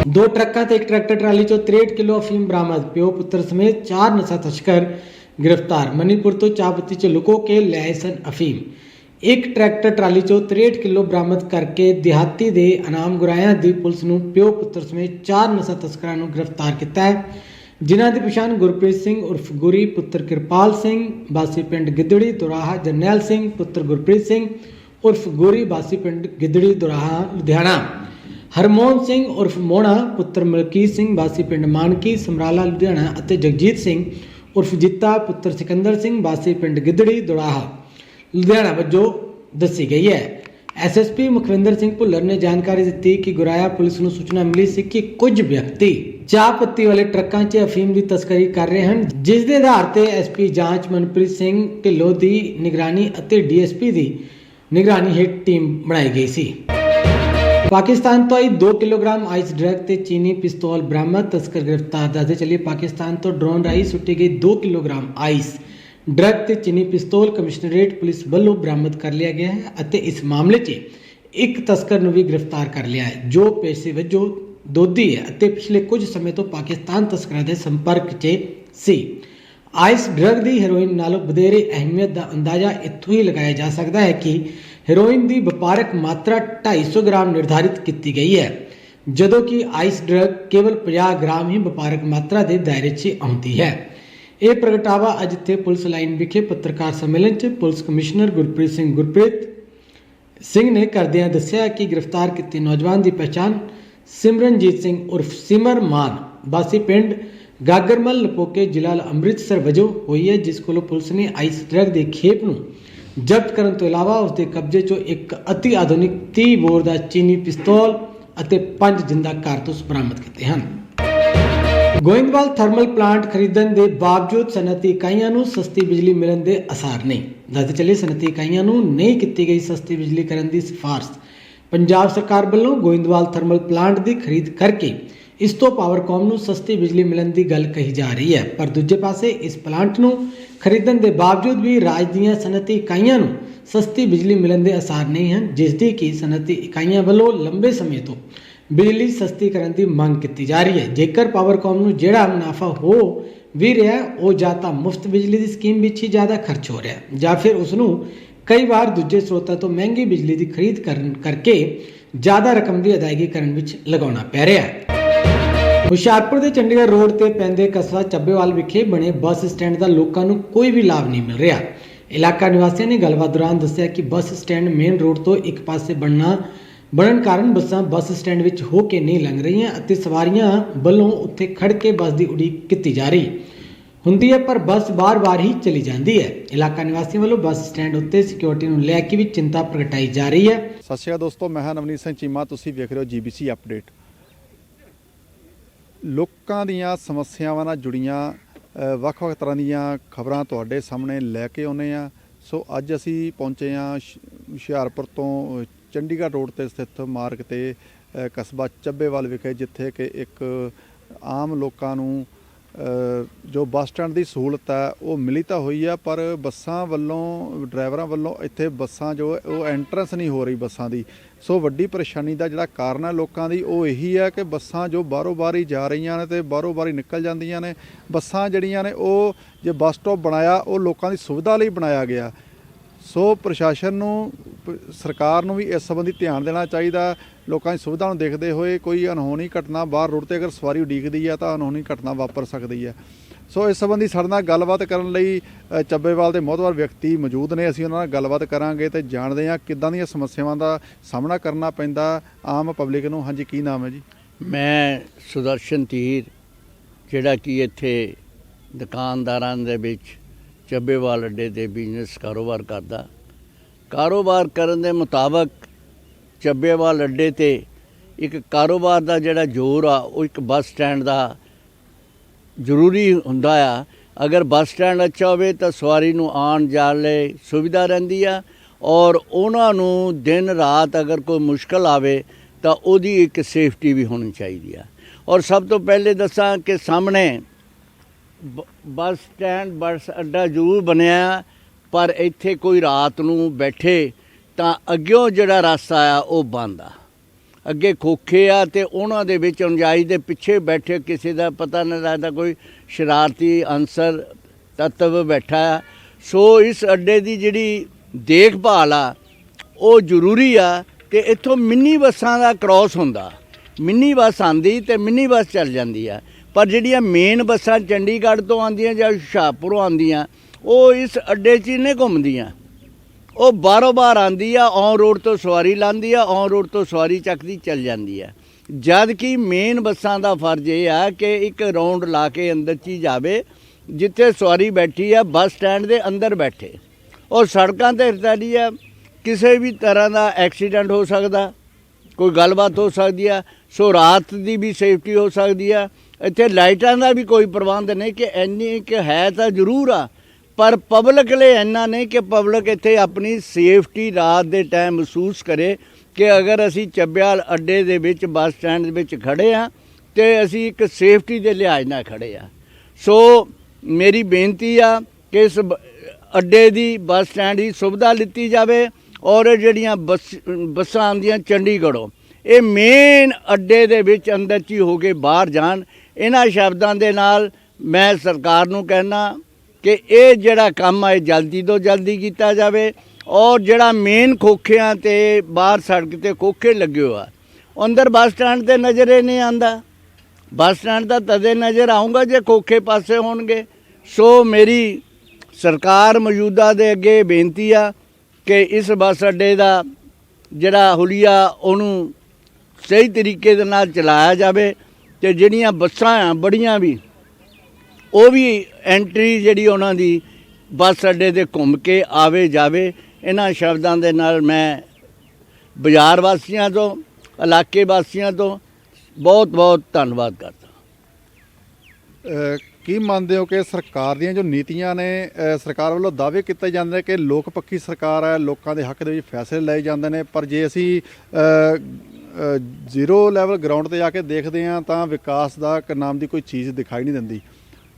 ਦੋ ਟਰੱਕਾਂ ਤੇ ਇੱਕ ਟਰੈਕਟਰ ਟਰਾਲੀ ਚੋਂ 63 ਕਿਲੋ ਅਫੀਮ ਬਰਾਮਦ। ਪਿਓ ਪੁੱਤਰ ਸਮੇਤ ਚਾਰ ਨਸ਼ਾ ਤਸਕਰ ਗ੍ਰਿਫਤਾਰ। ਮਨੀਪੁਰ ਤੋਂ ਚਾਪਤੀ ਚ ਲੁਕੋ ਕੇ ਲਿਆਏ ਸਨ ਅਫੀਮ। ਇੱਕ ਟਰੈਕਟਰ ਟਰਾਲੀ ਚੋਂ 63 ਕਿਲੋ ਬਰਾਮਦ ਕਰਕੇ ਦਿਹਾਤੀ ਦੇ ਇਨਾਮ ਗੁਰਾਇਆਂ ਦੀ ਪੁਲਿਸ ਨੂੰ ਪਿਓ ਪੁੱਤਰ ਸਮੇਤ ਚਾਰ ਨਸ਼ਾ ਤਸਕਰਾਂ ਨੂੰ ਗ੍ਰਿਫਤਾਰ ਕੀਤਾ ਹੈ। ਜਿਨ੍ਹਾਂ ਦੀ ਪਛਾਣ ਗੁਰਪ੍ਰੀਤ ਸਿੰਘ ਉਰਫ ਗੁਰੀ, ਪੁੱਤਰ ਕਿਰਪਾਲ ਸਿੰਘ, ਬਾਸੀ ਪਿੰਡ ਗਿੱਦੜੀ, ਦੁਰਾਹਾ, ਜਰਨੈਲ ਸਿੰਘ, ਪੁੱਤਰ ਗੁਰਪ੍ਰੀਤ ਸਿੰਘ ਉਰਫ ਗੋਰੀ, ਬਾਸੀ ਪਿੰਡ ਗਿੱਦੜੀ, ਦੁਰਾਹਾ, ਲੁਧਿਆਣਾ। ਹਰਮੋਹਨ ਸਿੰਘ ਉਰਫ ਮੋਣਾ ਪੁੱਤਰ ਮਲਕੀਤ ਸਿੰਘ ਬਾਸੀ ਪਿੰਡ ਮਾਨਕੀ, ਸਮਰਾਲਾ, ਲੁਧਿਆਣਾ ਅਤੇ ਜਗਜੀਤ ਸਿੰਘ ਉਰਫ ਜਿੱਤਾ, ਪੁੱਤਰ ਸਿਕੰਦਰ ਸਿੰਘ ਬਾਸੀ ਪਿੰਡ ਗਿੱਦੜੀ ਦੁਰਾਹਾ ਲੁਧਿਆਣਾ ਵਜੋਂ ਦੱਸੀ ਗਈ ਹੈ। ਐਸਐਸਪੀ ਮੁਖਵਿੰਦਰ ਸਿੰਘ ਭੁੱਲਰ ਨੇ ਜਾਣਕਾਰੀ ਦਿੱਤੀ ਕਿ ਗੁਰਾਇਆ ਪੁਲਿਸ ਨੂੰ ਸੂਚਨਾ ਮਿਲੀ ਸੀ ਕਿ ਕੁਝ ਵਿਅਕਤੀ ਚਾਹ ਪੱਤੀ ਵਾਲੇ ਟਰੱਕਾਂ 'ਚ ਅਫੀਮ ਦੀ ਤਸਕਰੀ ਕਰ ਰਹੇ ਹਨ, ਜਿਸ ਦੇ ਆਧਾਰ ਤੇ ਐਸਪੀ ਜਾਂਚ ਮਨਪ੍ਰੀਤ ਸਿੰਘ ਢਿੱਲੋਂ ਦੀ ਨਿਗਰਾਨੀ ਅਤੇ ਡੀਐਸਪੀ ਦੀ ਨਿਗਰਾਨੀ ਹੇਠ ਟੀਮ ਬਣਾਈ ਗਈ ਸੀ। ਪਾਕਿਸਤਾਨ ਤੋਂ ਆਈ 2 ਕਿਲੋਗ੍ਰਾਮ ਆਈਸ ਡਰੱਗ ਤੇ ਚੀਨੀ ਪਿਸਤੌਲ ਬਰਾਮਦ, ਤਸਕਰ ਗ੍ਰਿਫਤਾਰ। ਦੱਸਦੇ ਚੱਲੇ ਪਾਕਿਸਤਾਨ ਤੋਂ ਡਰੋਨ ਰਾਹੀਂ ਸੁੱਟੀ ਗਈ 2 ਕਿਲੋਗ੍ਰਾਮ ਆਈਸ। ਡਰੱਗ ਤੇ ਚੀਨੀ ਪਿਸਤੌਲ ਕਮਿਸ਼ਨਰੇਟ ਪੁਲਿਸ ਵੱਲੋਂ ਬਰਾਮਦ ਕਰ ਲਿਆ ਗਿਆ ਹੈ ਅਤੇ ਇਸ ਮਾਮਲੇ 'ਚ ਇੱਕ ਤਸਕਰ ਨੂੰ ਵੀ ਗ੍ਰਿਫਤਾਰ ਕਰ ਲਿਆ ਹੈ, ਜੋ ਪੇਸ਼ੇ ਵਜੋਂ ਦੋਧੀ ਹੈ ਅਤੇ ਪਿਛਲੇ ਕੁਝ ਸਮੇਂ ਤੋਂ ਪਾਕਿਸਤਾਨ ਤਸਕਰਾਂ ਦੇ ਸੰਪਰਕ 'ਚ ਸੀ। ਆਈਸ ਡਰੱਗ ਦੀ ਹੈਰੋਇਨ ਨਾਲੋਂ ਵਧੇਰੇ ਅਹਿਮੀਅਤ ਦਾ ਅੰਦਾਜ਼ਾ ਇੱਥੋਂ ਹੀ ਲਗਾਇਆ ਜਾ ਸਕਦਾ ਹੈ ਕਿ ਹੈਰੋਇਨ ਦੀ ਵਪਾਰਕ ਮਾਤਰਾ 250 ਗ੍ਰਾਮ ਨਿਰਧਾਰਿਤ ਕੀਤੀ ਗਈ ਹੈ, ਜਦੋਂ ਕਿ ਆਈਸ ਡਰੱਗ ਕੇਵਲ 50 ਗ੍ਰਾਮ ਹੀ ਵਪਾਰਕ ਮਾਤਰਾ ਦੇ ਦਾਇਰੇ 'ਚ ਆਉਂਦੀ ਹੈ। ਇਹ ਪ੍ਰਗਟਾਵਾ ਅੱਜ ਇੱਥੇ ਪੁਲਿਸ ਲਾਈਨ ਵਿਖੇ ਪੱਤਰਕਾਰ ਸੰਮੇਲਨ 'ਚ ਪੁਲਿਸ ਕਮਿਸ਼ਨਰ ਗੁਰਪ੍ਰੀਤ ਸਿੰਘ ਗੁਰਪ੍ਰੀਤ ਸਿੰਘ ਨੇ ਕਰਦਿਆਂ ਦੱਸਿਆ ਕਿ ਗ੍ਰਿਫਤਾਰ ਕੀਤੇ ਨੌਜਵਾਨ ਦੀ ਪਛਾਣ ਸਿਮਰਨਜੀਤ ਸਿੰਘ ਉਰਫ ਸਿਮਰ ਮਾਨ, ਵਾਸੀ ਪਿੰਡ ਗਾਗਰਮਲ, ਲਪੋਕੇ, ਜ਼ਿਲ੍ਹਾ ਅੰਮ੍ਰਿਤਸਰ ਵਜੋਂ ਹੋਈ ਹੈ, ਜਿਸ ਕੋਲੋਂ ਪੁਲਿਸ ਨੇ ਆਈਸ ਡਰੱਗ ਦੇ ਖੇਪ ਨੂੰ ਜ਼ਬਤ ਕਰਨ ਤੋਂ ਇਲਾਵਾ ਉਸ ਦੇ ਕਬਜ਼ੇ 'ਚੋਂ ਇੱਕ ਅਤੀ ਆਧੁਨਿਕ 30 ਬੋਰ ਦਾ ਚੀਨੀ ਪਿਸਤੌਲ ਅਤੇ ਪੰਜ ਜਿੰਦਾ ਕਾਰਤੂਸ ਬਰਾਮਦ ਕੀਤੇ ਹਨ। ਗੋਇੰਦਵਾਲ ਥਰਮਲ ਪਲਾਂਟ ਖਰੀਦਣ ਦੇ ਬਾਵਜੂਦ ਸਨਅਤੀ ਇਕਾਈਆਂ ਨੂੰ ਸਸਤੀ ਬਿਜਲੀ ਮਿਲਣ ਦੇ ਅਸਾਰ ਨਹੀਂ। ਦੱਸਦੇ ਚੱਲੇ ਸਨਅਤੀ ਇਕਾਈਆਂ ਨੂੰ ਨਹੀਂ ਕੀਤੀ ਗਈ ਸਸਤੀ ਬਿਜਲੀ ਕਰਨ ਦੀ ਸਿਫਾਰਸ਼। ਪੰਜਾਬ ਸਰਕਾਰ ਵੱਲੋਂ ਗੋਇੰਦਵਾਲ ਥਰਮਲ ਪਲਾਂਟ ਦੀ ਖਰੀਦ ਕਰਕੇ ਇਸ ਤੋਂ ਪਾਵਰਕਾਮ ਨੂੰ ਸਸਤੀ ਬਿਜਲੀ ਮਿਲਣ ਦੀ ਗੱਲ ਕਹੀ ਜਾ ਰਹੀ ਹੈ। ਪਰ ਦੂਜੇ ਪਾਸੇ ਇਸ ਪਲਾਂਟ ਨੂੰ ਖਰੀਦਣ ਦੇ ਬਾਵਜੂਦ ਵੀ ਰਾਜ ਦੀਆਂ ਸਨਅਤੀ ਇਕਾਈਆਂ ਨੂੰ ਸਸਤੀ ਬਿਜਲੀ ਮਿਲਣ ਦੇ ਅਸਾਰ ਨਹੀਂ ਹਨ ਜਿਸ ਦੀ ਕਿ ਸਨਅਤੀ ਇਕਾਈਆਂ ਵੱਲੋਂ ਲੰਬੇ ਸਮੇਂ ਤੋਂ ਬਿਜਲੀ ਸਸਤੀ ਕਰਨ ਦੀ ਮੰਗ ਕੀਤੀ ਜਾ ਰਹੀ ਹੈ। ਜੇਕਰ ਪਾਵਰਕਾਮ ਨੂੰ ਜਿਹੜਾ ਮੁਨਾਫਾ ਹੋ ਵੀ ਰਿਹਾ, ਉਹ ਜਾਂ ਤਾਂ ਮੁਫਤ ਬਿਜਲੀ ਦੀ ਸਕੀਮ ਵਿੱਚ ਹੀ ਜ਼ਿਆਦਾ ਖਰਚ ਹੋ ਰਿਹਾ ਜਾਂ ਫਿਰ ਉਸ ਨੂੰ ਕਈ ਵਾਰ ਦੂਜੇ ਸਰੋਤਾਂ ਤੋਂ ਮਹਿੰਗੀ ਬਿਜਲੀ ਦੀ ਖਰੀਦ ਕਰਨ ਕਰਕੇ ਜ਼ਿਆਦਾ ਰਕਮ ਦੀ ਅਦਾਇਗੀ ਕਰਨ ਵਿੱਚ ਲਗਾਉਣਾ ਪੈ ਰਿਹਾ ਹੈ। ਹੁਸ਼ਿਆਰਪੁਰ ਦੇ ਚੰਡੀਗੜ੍ਹ ਰੋਡ ਤੇ ਪੈਂਦੇ ਕਸਬਾ ਚੱਬੇਵਾਲ ਵਿਖੇ ਬਣੇ ਬੱਸ ਸਟੈਂਡ ਦਾ ਲੋਕਾਂ ਨੂੰ ਕੋਈ ਵੀ ਲਾਭ ਨਹੀਂ ਮਿਲ ਰਿਹਾ। ਇਲਾਕਾ ਨਿਵਾਸੀਆਂ ਨੇ ਗੱਲਬਾਤ ਦੌਰਾਨ ਦੱਸਿਆ ਕਿ ਬੱਸ ਸਟੈਂਡ ਮੇਨ ਰੋਡ ਤੋਂ ਇੱਕ ਪਾਸੇ ਬਣਨਾ, ਬਣਨ ਕਾਰਨ ਬੱਸਾਂ ਬੱਸ ਸਟੈਂਡ ਵਿੱਚ ਹੋ ਕੇ ਨਹੀਂ ਲੰਘ ਰਹੀਆਂ ਅਤੇ ਸਵਾਰੀਆਂ ਵੱਲੋਂ ਉੱਥੇ ਖੜ ਕੇ ਬੱਸ ਦੀ ਉਡੀਕ ਕੀਤੀ ਜਾ ਰਹੀ। ਹੁੰਦੀ ਹੈ, ਪਰ ਬੱਸ ਬਾਰ-ਬਾਰ ਹੀ ਚਲੀ ਜਾਂਦੀ ਹੈ। ਇਲਾਕਾ ਨਿਵਾਸੀਆਂ ਵੱਲੋਂ ਬੱਸ ਸਟੈਂਡ ਉੱਤੇ ਸਿਕਿਉਰਿਟੀ ਨੂੰ ਲੈ ਕੇ ਵੀ ਚਿੰਤਾ ਪ੍ਰਗਟਾਈ ਜਾ ਰਹੀ ਹੈ। ਸਤਿ ਸ਼੍ਰੀ ਅਕਾਲ ਦੋਸਤੋ, ਮੈਂ ਹਾਂ ਨਵਨੀਤ ਸਿੰਘ ਚੀਮਾ, ਤੁਸੀਂ ਵੇਖ ਰਹੇ ਹੋ ਜੀਬੀਸੀ ਅਪਡੇਟ ਲੋਕਾਂ ਦੀਆਂ ਸਮੱਸਿਆਵਾਂ ਨਾਲ ਜੁੜੀਆਂ ਵੱਖ-ਵੱਖ ਤਰ੍ਹਾਂ ਦੀਆਂ ਖਬਰਾਂ ਤੁਹਾਡੇ ਸਾਹਮਣੇ ਲੈ ਕੇ ਆਉਨੇ ਆ ਸੋ ਅੱਜ ਅਸੀਂ ਪਹੁੰਚੇ ਆ ਹੁਸ਼ਿਆਰਪੁਰ ਤੋਂ ਚੰਡੀਗੜ੍ਹ ਰੋਡ ਤੇ ਸਥਿਤ ਮਾਰਗ ਤੇ ਕਸਬਾ ਚੱਬੇਵਾਲ ਵਿਖੇ, ਜਿੱਥੇ ਕਿ ਇੱਕ ਆਮ ਲੋਕਾਂ ਨੂੰ ਜੋ ਬੱਸ ਸਟੈਂਡ ਦੀ ਸਹੂਲਤ ਹੈ, ਉਹ ਮਿਲੀ ਤਾਂ ਹੋਈ ਆ, ਪਰ ਬੱਸਾਂ ਵੱਲੋਂ, ਡਰਾਈਵਰਾਂ ਵੱਲੋਂ ਇੱਥੇ ਬੱਸਾਂ ਜੋ ਉਹ ਐਂਟਰੈਂਸ ਨਹੀਂ ਹੋ ਰਹੀ ਬੱਸਾਂ ਦੀ। ਸੋ ਵੱਡੀ ਪਰੇਸ਼ਾਨੀ ਦਾ ਜਿਹੜਾ ਕਾਰਨ ਹੈ ਲੋਕਾਂ ਦੀ, ਉਹ ਇਹੀ ਹੈ ਕਿ ਬੱਸਾਂ ਜੋ ਬਾਹਰੋਂ ਬਾਹਰ ਜਾ ਰਹੀਆਂ ਨੇ ਤੇ ਬਾਹਰੋਂ ਬਾਹਰ ਨਿਕਲ ਜਾਂਦੀਆਂ ਨੇ। ਬੱਸਾਂ ਜਿਹੜੀਆਂ ਨੇ, ਉਹ ਜੇ ਬੱਸ ਸਟਾਪ ਬਣਾਇਆ, ਉਹ ਲੋਕਾਂ ਦੀ ਸੁਵਿਧਾ ਲਈ ਬਣਾਇਆ ਗਿਆ। ਸੋ ਪ੍ਰਸ਼ਾਸਨ ਨੂੰ, ਸਰਕਾਰ ਨੂੰ ਵੀ ਇਸ ਸੰਬੰਧੀ ਧਿਆਨ ਦੇਣਾ ਚਾਹੀਦਾ। ਲੋਕਾਂ ਦੀ ਸੁਵਿਧਾ ਨੂੰ ਦੇਖਦੇ ਹੋਏ ਕੋਈ ਅਨਹੋਣੀ ਘਟਨਾ ਬਾਹਰ ਰੋਡ ਤੇ ਅਗਰ ਸਵਾਰੀ ਉਡੀਕਦੀ ਹੈ ਤਾਂ ਅਨਹੋਣੀ ਘਟਨਾ ਵਾਪਰ ਸਕਦੀ ਹੈ। ਸੋ ਇਸ ਸੰਬੰਧੀ ਸਾਡੇ ਨਾਲ ਗੱਲਬਾਤ ਕਰਨ ਲਈ ਚੱਬੇਵਾਲ ਦੇ ਮੋਹਤਵਾਰ ਵਿਅਕਤੀ ਮੌਜੂਦ ਨੇ। ਅਸੀਂ ਉਹਨਾਂ ਨਾਲ ਗੱਲਬਾਤ ਕਰਾਂਗੇ ਤੇ ਜਾਣਦੇ ਹਾਂ ਕਿੱਦਾਂ ਦੀਆਂ ਸਮੱਸਿਆਵਾਂ ਦਾ ਸਾਹਮਣਾ ਕਰਨਾ ਪੈਂਦਾ ਆਮ ਪਬਲਿਕ ਨੂੰ। ਹਾਂਜੀ, ਕੀ ਨਾਮ ਹੈ ਜੀ? ਮੈਂ ਸੁਦਰਸ਼ਨ ਧੀਰ, ਜਿਹੜਾ ਕਿ ਇੱਥੇ ਦੁਕਾਨਦਾਰਾਂ ਦੇ ਵਿੱਚ ਚੱਬੇਵਾਲ ਅੱਡੇ ਤੇ ਬਿਜ਼ਨਸ ਕਾਰੋਬਾਰ ਕਰਦਾ। ਕਾਰੋਬਾਰ ਕਰਨ ਦੇ ਮੁਤਾਬਕ ਚੱਬੇਵਾਲ ਅੱਡੇ ਤੇ ਇੱਕ ਕਾਰੋਬਾਰ ਦਾ ਜਿਹੜਾ ਜ਼ੋਰ ਆ, ਉਹ ਇੱਕ ਬੱਸ ਸਟੈਂਡ ਦਾ ਜ਼ਰੂਰੀ ਹੁੰਦਾ ਆ। ਅਗਰ ਬੱਸ ਸਟੈਂਡ ਅੱਛਾ ਹੋਵੇ ਤਾਂ ਸਵਾਰੀ ਨੂੰ ਆਉਣ ਜਾਣ ਲਈ ਸੁਵਿਧਾ ਰਹਿੰਦੀ ਆ ਔਰ ਉਹਨਾਂ ਨੂੰ ਦਿਨ ਰਾਤ ਅਗਰ ਕੋਈ ਮੁਸ਼ਕਲ ਆਵੇ ਤਾਂ ਉਹਦੀ ਇੱਕ ਸੇਫਟੀ ਵੀ ਹੋਣੀ ਚਾਹੀਦੀ ਆ। ਔਰ ਸਭ ਤੋਂ ਪਹਿਲੇ ਦੱਸਾਂ ਕਿ ਸਾਹਮਣੇ ਬੱਸ ਸਟੈਂਡ, ਬੱਸ ਅੱਡਾ ਜ਼ਰੂਰ ਬਣਿਆ, ਪਰ ਇੱਥੇ ਕੋਈ ਰਾਤ ਨੂੰ ਬੈਠੇ ਤਾਂ ਅੱਗਿਓਂ ਜਿਹੜਾ ਰਸਤਾ ਆ ਉਹ ਬੰਦ ਆ। ਅੱਗੇ ਖੋਖੇ ਆ ਤੇ ਉਹਨਾਂ ਦੇ ਵਿੱਚ ਅਣਜਾਈ ਦੇ ਪਿੱਛੇ ਬੈਠੇ ਕਿਸੇ ਦਾ ਪਤਾ ਨਹੀਂ ਲੱਗਦਾ ਕੋਈ ਸ਼ਰਾਰਤੀ ਅਨਸਰ, ਤੱਤਵ ਬੈਠਾ ਆ। ਸੋ ਇਸ ਅੱਡੇ ਦੀ ਜਿਹੜੀ ਦੇਖਭਾਲ ਆ, ਉਹ ਜ਼ਰੂਰੀ ਆ ਕਿ ਇੱਥੋਂ ਮਿੰਨੀ ਬੱਸਾਂ ਦਾ ਕ੍ਰਾਸ ਹੁੰਦਾ। ਮਿੰਨੀ ਬੱਸ ਆਂਦੀ ਤੇ ਮਿੰਨੀ ਬੱਸ ਚੱਲ ਜਾਂਦੀ ਆ। ਪਰ ਜਿਹੜੀਆਂ ਮੇਨ ਬੱਸਾਂ ਚੰਡੀਗੜ੍ਹ ਤੋਂ ਆਉਂਦੀਆਂ ਜਾਂ ਹੁਸ਼ਿਆਰਪੁਰੋਂ ਆਉਂਦੀਆਂ, ਉਹ ਇਸ ਅੱਡੇ 'ਚ ਹੀ ਨਹੀਂ ਘੁੰਮਦੀਆਂ। ਉਹ ਬਾਰੋ ਬਾਰ ਆਂਦੀ ਆ ਔਨ ਰੋਡ ਤੋਂ ਸਵਾਰੀ ਲਾਂਦੀ ਆ ਔਨ ਰੋਡ ਤੋਂ ਸਵਾਰੀ ਚੱਕਦੀ ਚੱਲ ਜਾਂਦੀ ਆ। ਜਦ ਕਿ ਮੇਨ ਬੱਸਾਂ ਦਾ ਫਰਜ਼ ਇਹ ਆ ਕਿ ਇੱਕ ਰਾਉਂਡ ਲਾ ਕੇ ਅੰਦਰ ਚ ਹੀ ਜਾਵੇ, ਜਿੱਥੇ ਸਵਾਰੀ ਬੈਠੀ ਆ, ਬੱਸ ਸਟੈਂਡ ਦੇ ਅੰਦਰ ਬੈਠੇ। ਔਰ ਸੜਕਾਂ ਤੇ ਰਤਾਲੀ ਆ, ਕਿਸੇ ਵੀ ਤਰ੍ਹਾਂ ਦਾ ਐਕਸੀਡੈਂਟ ਹੋ ਸਕਦਾ, ਕੋਈ ਗੱਲਬਾਤ ਹੋ ਸਕਦੀ ਆ, ਸੋ ਰਾਤ ਦੀ ਵੀ ਸੇਫਟੀ ਹੋ ਸਕਦੀ ਆ ਇੱਥੇ ਲਾਈਟਾਂ ਦਾ ਵੀ ਕੋਈ ਪ੍ਰਬੰਧ ਨਹੀਂ ਕਿ ਇੰਨੀ ਕਿ ਹੈ ਤਾਂ ਜ਼ਰੂਰ ਆ, ਪਰ ਪਬਲਿਕ ਲਈ ਇੰਨਾ ਨਹੀਂ ਕਿ ਪਬਲਿਕ ਇੱਥੇ ਆਪਣੀ ਸੇਫਟੀ ਰਾਤ ਦੇ ਟਾਈਮ ਮਹਿਸੂਸ ਕਰੇ ਕਿ ਅਗਰ ਅਸੀਂ ਚੱਬਿਆਲ ਅੱਡੇ ਦੇ ਵਿੱਚ ਬੱਸ ਸਟੈਂਡ ਦੇ ਵਿੱਚ ਖੜੇ ਆ ਤੇ ਅਸੀਂ ਇੱਕ ਸੇਫਟੀ ਦੇ ਲਿਹਾਜ਼ ਨਾਲ ਖੜੇ ਆ ਸੋ ਮੇਰੀ ਬੇਨਤੀ ਆ ਕਿ ਇਸ ਬ- ਅੱਡੇ ਦੀ ਬੱਸ ਸਟੈਂਡ ਦੀ ਸੁਵਿਧਾ ਲਿੱਤੀ ਜਾਵੇ ਔਰ ਇਹ ਜਿਹੜੀਆਂ ਬੱਸ, ਬੱਸਾਂ ਆਉਂਦੀਆਂ ਚੰਡੀਗੜ੍ਹੋਂ, ਇਹ ਮੇਨ ਅੱਡੇ ਦੇ ਵਿੱਚ ਅੰਦਰ ਚ ਹੀ ਹੋ ਕੇ ਬਾਹਰ ਜਾਣ ਇਹਨਾਂ ਸ਼ਬਦਾਂ ਦੇ ਨਾਲ ਮੈਂ ਸਰਕਾਰ ਨੂੰ ਕਹਿਣਾ ਕਿ ਇਹ ਜਿਹੜਾ ਕੰਮ ਹੈ ਜਲਦੀ ਤੋਂ ਜਲਦੀ ਕੀਤਾ ਜਾਵੇ ਔਰ ਜਿਹੜਾ ਮੇਨ ਖੋਖਿਆਂ ਤੇ ਬਾਹਰ ਸੜਕ ਤੇ ਖੋਖੇ ਲੱਗੇ ਹੋਆ ਅੰਦਰ ਬੱਸ ਸਟੈਂਡ ਤੇ ਨਜ਼ਰ ਹੀ ਨਹੀਂ ਆਂਦਾ ਬੱਸ ਸਟੈਂਡ ਦਾ ਤਦੇ ਨਜ਼ਰ ਆਉਂਗਾ ਜੇ ਖੋਖੇ ਪਾਸੇ ਹੋਣਗੇ। ਸੋ ਮੇਰੀ ਸਰਕਾਰ ਮੌਜੂਦਾ ਦੇ ਅੱਗੇ ਬੇਨਤੀ ਆ ਕਿ ਇਸ ਬੱਸ ਅੱਡੇ ਦਾ ਜਿਹੜਾ ਹੁਲੀਆ ਉਹਨੂੰ ਸਹੀ ਤਰੀਕੇ ਦੇ ਨਾਲ ਚਲਾਇਆ ਜਾਵੇ। ਤੇ ਜਿਹੜੀਆਂ ਬੱਸਾਂ ਆ, ਬੜੀਆਂ ਵੀ, ਉਹ ਵੀ ਐਂਟਰੀ ਜਿਹੜੀ ਉਹਨਾਂ ਦੀ ਬੱਸ ਅੱਡੇ ਤੇ ਘੁੰਮ ਕੇ ਆਵੇ ਜਾਵੇ, ਇਹਨਾਂ ਸ਼ਬਦਾਂ ਦੇ ਨਾਲ ਮੈਂ ਬਾਜ਼ਾਰ ਵਾਸੀਆਂ ਤੋਂ, ਇਲਾਕੇ ਵਾਸੀਆਂ ਤੋਂ ਬਹੁਤ ਬਹੁਤ ਧੰਨਵਾਦ ਕਰਦਾ ਕੀ ਮੰਨਦੇ ਹੋ ਕਿ ਸਰਕਾਰ ਦੀਆਂ ਜੋ ਨੀਤੀਆਂ ਨੇ ਸਰਕਾਰ ਵੱਲੋਂ ਦਾਅਵੇ ਕੀਤੇ ਜਾਂਦੇ ਨੇ ਕਿ ਲੋਕ ਪੱਖੀ ਸਰਕਾਰ ਹੈ, ਲੋਕਾਂ ਦੇ ਹੱਕ ਦੇ ਵਿੱਚ ਫੈਸਲੇ ਲਏ ਜਾਂਦੇ ਨੇ, ਪਰ ਜੇ ਅਸੀਂ ਜ਼ੀਰੋ ਲੈਵਲ ਗਰਾਊਂਡ ਤੇ ਜਾ ਕੇ ਦੇਖਦੇ ਹਾਂ ਤਾਂ ਵਿਕਾਸ ਦਾ ਨਾਮ ਦੀ ਕੋਈ ਚੀਜ਼ ਦਿਖਾਈ ਨਹੀਂ ਦਿੰਦੀ।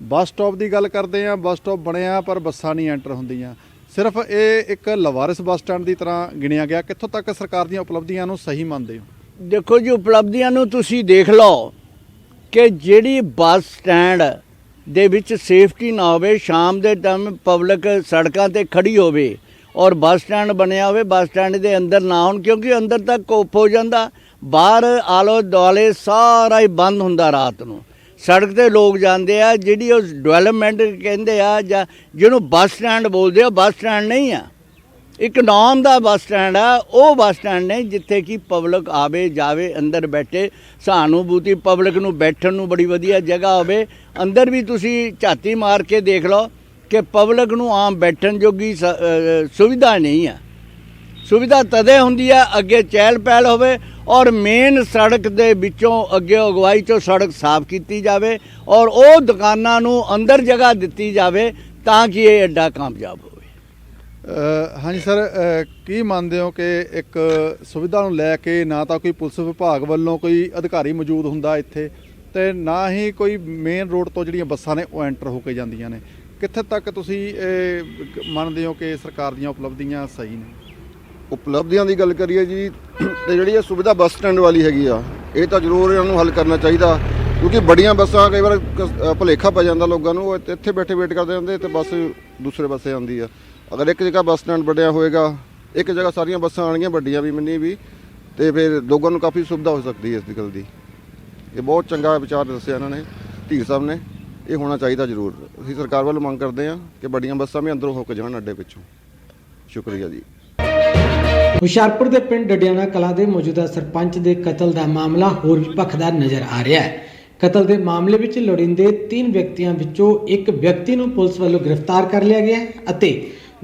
ਬੱਸ ਸਟਾਪ ਦੀ ਗੱਲ ਕਰਦੇ ਹਾਂ, ਬੱਸ ਸਟਾਪ ਬਣਿਆ ਪਰ ਬੱਸਾਂ ਨਹੀਂ ਐਂਟਰ ਹੁੰਦੀਆਂ। ਸਿਰਫ ਇਹ ਇੱਕ ਲਵਾਰਿਸ ਬੱਸ ਸਟੈਂਡ ਦੀ ਤਰ੍ਹਾਂ ਗਿਣਿਆ ਗਿਆ। ਕਿੱਥੋਂ ਤੱਕ ਸਰਕਾਰ ਦੀਆਂ ਉਪਲਬਧੀਆਂ ਨੂੰ ਸਹੀ ਮੰਨਦੇ ਹੋ? ਦੇਖੋ ਜੀ, ਉਪਲਬਧੀਆਂ ਨੂੰ ਤੁਸੀਂ ਦੇਖ ਲਓ ਕਿ ਜਿਹੜੀ ਬੱਸ ਸਟੈਂਡ ਦੇ ਵਿੱਚ ਸੇਫਟੀ ਨਾ ਹੋਵੇ, ਸ਼ਾਮ ਦੇ ਟਾਈਮ ਪਬਲਿਕ ਸੜਕਾਂ ਤੇ ਖੜੀ ਹੋਵੇ ਔਰ ਬੱਸ ਸਟੈਂਡ ਬਣਿਆ ਹੋਵੇ, ਬੱਸ ਸਟੈਂਡ ਦੇ ਅੰਦਰ ਨਾ ਹੋਣ, ਕਿਉਂਕਿ ਅੰਦਰ ਤੱਕ ਕੋਪ ਹੋ ਜਾਂਦਾ। ਬਾਹਰ ਆਲੋ ਦੁਆਲੇ ਸਾਰਾ ਹੀ ਬੰਦ ਹੁੰਦਾ ਰਾਤ ਨੂੰ। ਸੜਕ ਤੇ ਲੋਕ ਜਾਂਦੇ ਆ, ਜਿਹੜੀ ਉਹ ਡਿਵੈਲਪਮੈਂਟ ਕਹਿੰਦੇ ਆ ਜਾਂ ਜਿਹਨੂੰ ਬੱਸ ਸਟੈਂਡ ਬੋਲਦੇ ਆ ਬੱਸ ਸਟੈਂਡ ਨਹੀਂ ਆ। ਇੱਕ ਨਾਮ ਦਾ ਬੱਸ ਸਟੈਂਡ ਆ, ਉਹ ਬੱਸ ਸਟੈਂਡ ਨੇ ਜਿੱਥੇ ਕਿ ਪਬਲਿਕ ਆਵੇ, ਜਾਵੇ, ਅੰਦਰ ਬੈਠੇ, ਸਹਾਨੂਭੂਤੀ ਪਬਲਿਕ ਨੂੰ ਬੈਠਣ ਨੂੰ ਬੜੀ ਵਧੀਆ ਜਗ੍ਹਾ ਹੋਵੇ। ਅੰਦਰ ਵੀ ਤੁਸੀਂ ਝਾਤੀ ਮਾਰ ਕੇ ਦੇਖ ਲਓ ਕਿ ਪਬਲਿਕ ਨੂੰ ਆਮ ਬੈਠਣ ਜੋਗੀ ਸ- ਸੁਵਿਧਾ ਨਹੀਂ ਆ। ਸੁਵਿਧਾ ਤਦੇ ਹੁੰਦੀ ਆ, ਅੱਗੇ ਚਹਿਲ ਪਹਿਲ ਹੋਵੇ ਔਰ ਮੇਨ ਸੜਕ ਦੇ ਵਿੱਚੋਂ ਅੱਗੇ ਅਗਵਾਈ ਚੋਂ ਸੜਕ ਸਾਫ਼ ਕੀਤੀ ਜਾਵੇ ਔਰ ਉਹ ਦੁਕਾਨਾਂ ਨੂੰ ਅੰਦਰ ਜਗ੍ਹਾ ਦਿੱਤੀ ਜਾਵੇ ਤਾਂ ਕਿ ਇਹ ਐਡਾ ਕਾਮਯਾਬ ਹੋਵੇ। ਹਾਂਜੀ ਸਰ ਕੀ ਮੰਨਦੇ ਹੋ ਕਿ ਇੱਕ ਸੁਵਿਧਾ ਨੂੰ ਲੈ ਕੇ ਨਾ ਤਾਂ ਕੋਈ ਪੁਲਿਸ ਵਿਭਾਗ ਵੱਲੋਂ ਕੋਈ ਅਧਿਕਾਰੀ ਮੌਜੂਦ ਹੁੰਦਾ ਇੱਥੇ ਤੇ ਨਾ ਹੀ ਕੋਈ ਮੇਨ ਰੋਡ ਤੋਂ ਜਿਹੜੀਆਂ ਬੱਸਾਂ ਨੇ ਉਹ ਐਂਟਰ ਹੋ ਕੇ ਜਾਂਦੀਆਂ ਨੇ? ਕਿੱਥੇ ਤੱਕ ਤੁਸੀਂ ਮੰਨਦੇ ਹੋ ਕਿ ਸਰਕਾਰ ਦੀਆਂ ਉਪਲਬਧੀਆਂ ਸਹੀ ਨੇ? ਉਪਲਬਧੀਆਂ ਦੀ ਗੱਲ ਕਰੀਏ ਜੀ, ਤੇ ਜਿਹੜੀ ਇਹ ਸੁਵਿਧਾ ਬੱਸ ਸਟੈਂਡ ਵਾਲੀ ਹੈਗੀ ਆ, ਇਹ ਤਾਂ ਜ਼ਰੂਰ ਇਹਨਾਂ ਨੂੰ ਹੱਲ ਕਰਨਾ ਚਾਹੀਦਾ, ਕਿਉਂਕਿ ਬੜੀਆਂ ਬੱਸਾਂ ਕਈ ਵਾਰ ਕਸ- ਭੁਲੇਖਾ ਪੈ ਜਾਂਦਾ ਲੋਕਾਂ ਨੂੰ, ਉਹ ਇੱਥੇ- ਬੈਠੇ ਵੇਟ ਕਰਦੇ ਹੁੰਦੇ ਤੇ ਬੱਸ ਦੂਸਰੇ ਪਾਸੇ ਆਉਂਦੀ ਆ। ਅਗਰ ਇੱਕ ਜਗ੍ਹਾ ਬੱਸ ਸਟੈਂਡ ਵੱਡਿਆ ਹੋਏਗਾ, ਇੱਕ ਜਗ੍ਹਾ ਸਾਰੀਆਂ ਬੱਸਾਂ ਆਣਗੀਆਂ ਵੱਡੀਆਂ ਵੀ ਮਿੰਨੀ ਵੀ, ਤੇ ਫਿਰ ਲੋਕਾਂ ਨੂੰ ਕਾਫੀ ਸੁਵਿਧਾ ਹੋ ਸਕਦੀ ਹੈ ਇਸ ਦੀ ਗੱਲ ਦੀ। ਇਹ ਬਹੁਤ ਚੰਗਾ ਵਿਚਾਰ ਦੱਸਿਆ ਇਹਨਾਂ ਨੇ, ਧੀਰ ਸਾਹਿਬ ਨੇ, ਇਹ ਹੋਣਾ ਚਾਹੀਦਾ ਜ਼ਰੂਰ। ਅਸੀਂ ਸਰਕਾਰ ਵੱਲੋਂ ਮੰਗ ਕਰਦੇ ਹਾਂ ਕਿ ਵੱਡੀਆਂ ਬੱਸਾਂ ਵੀ ਅੰਦਰੋਂ ਹੋ ਕੇ ਜਾਣ ਅੱਡੇ ਪਿੱਛੋਂ। ਸ਼ੁਕਰੀਆ ਜੀ। ਹੁਸ਼ਿਆਰਪੁਰ ਦੇ ਪਿੰਡ ਡਡਿਆਣਾ ਕਲਾਂ ਦੇ ਮੌਜੂਦਾ ਸਰਪੰਚ ਦੇ ਕਤਲ ਦਾ ਮਾਮਲਾ ਹੋਰ ਵੀ ਭਖਦਾ ਨਜ਼ਰ ਆ ਰਿਹਾ ਹੈ। ਕਤਲ ਦੇ ਮਾਮਲੇ ਵਿੱਚ ਲੋੜੀਂਦੇ ਤਿੰਨ ਵਿਅਕਤੀਆਂ ਵਿੱਚੋਂ ਇੱਕ ਵਿਅਕਤੀ ਨੂੰ ਪੁਲਿਸ ਵੱਲੋਂ ਗ੍ਰਿਫਤਾਰ ਕਰ ਲਿਆ ਗਿਆ ਹੈ ਅਤੇ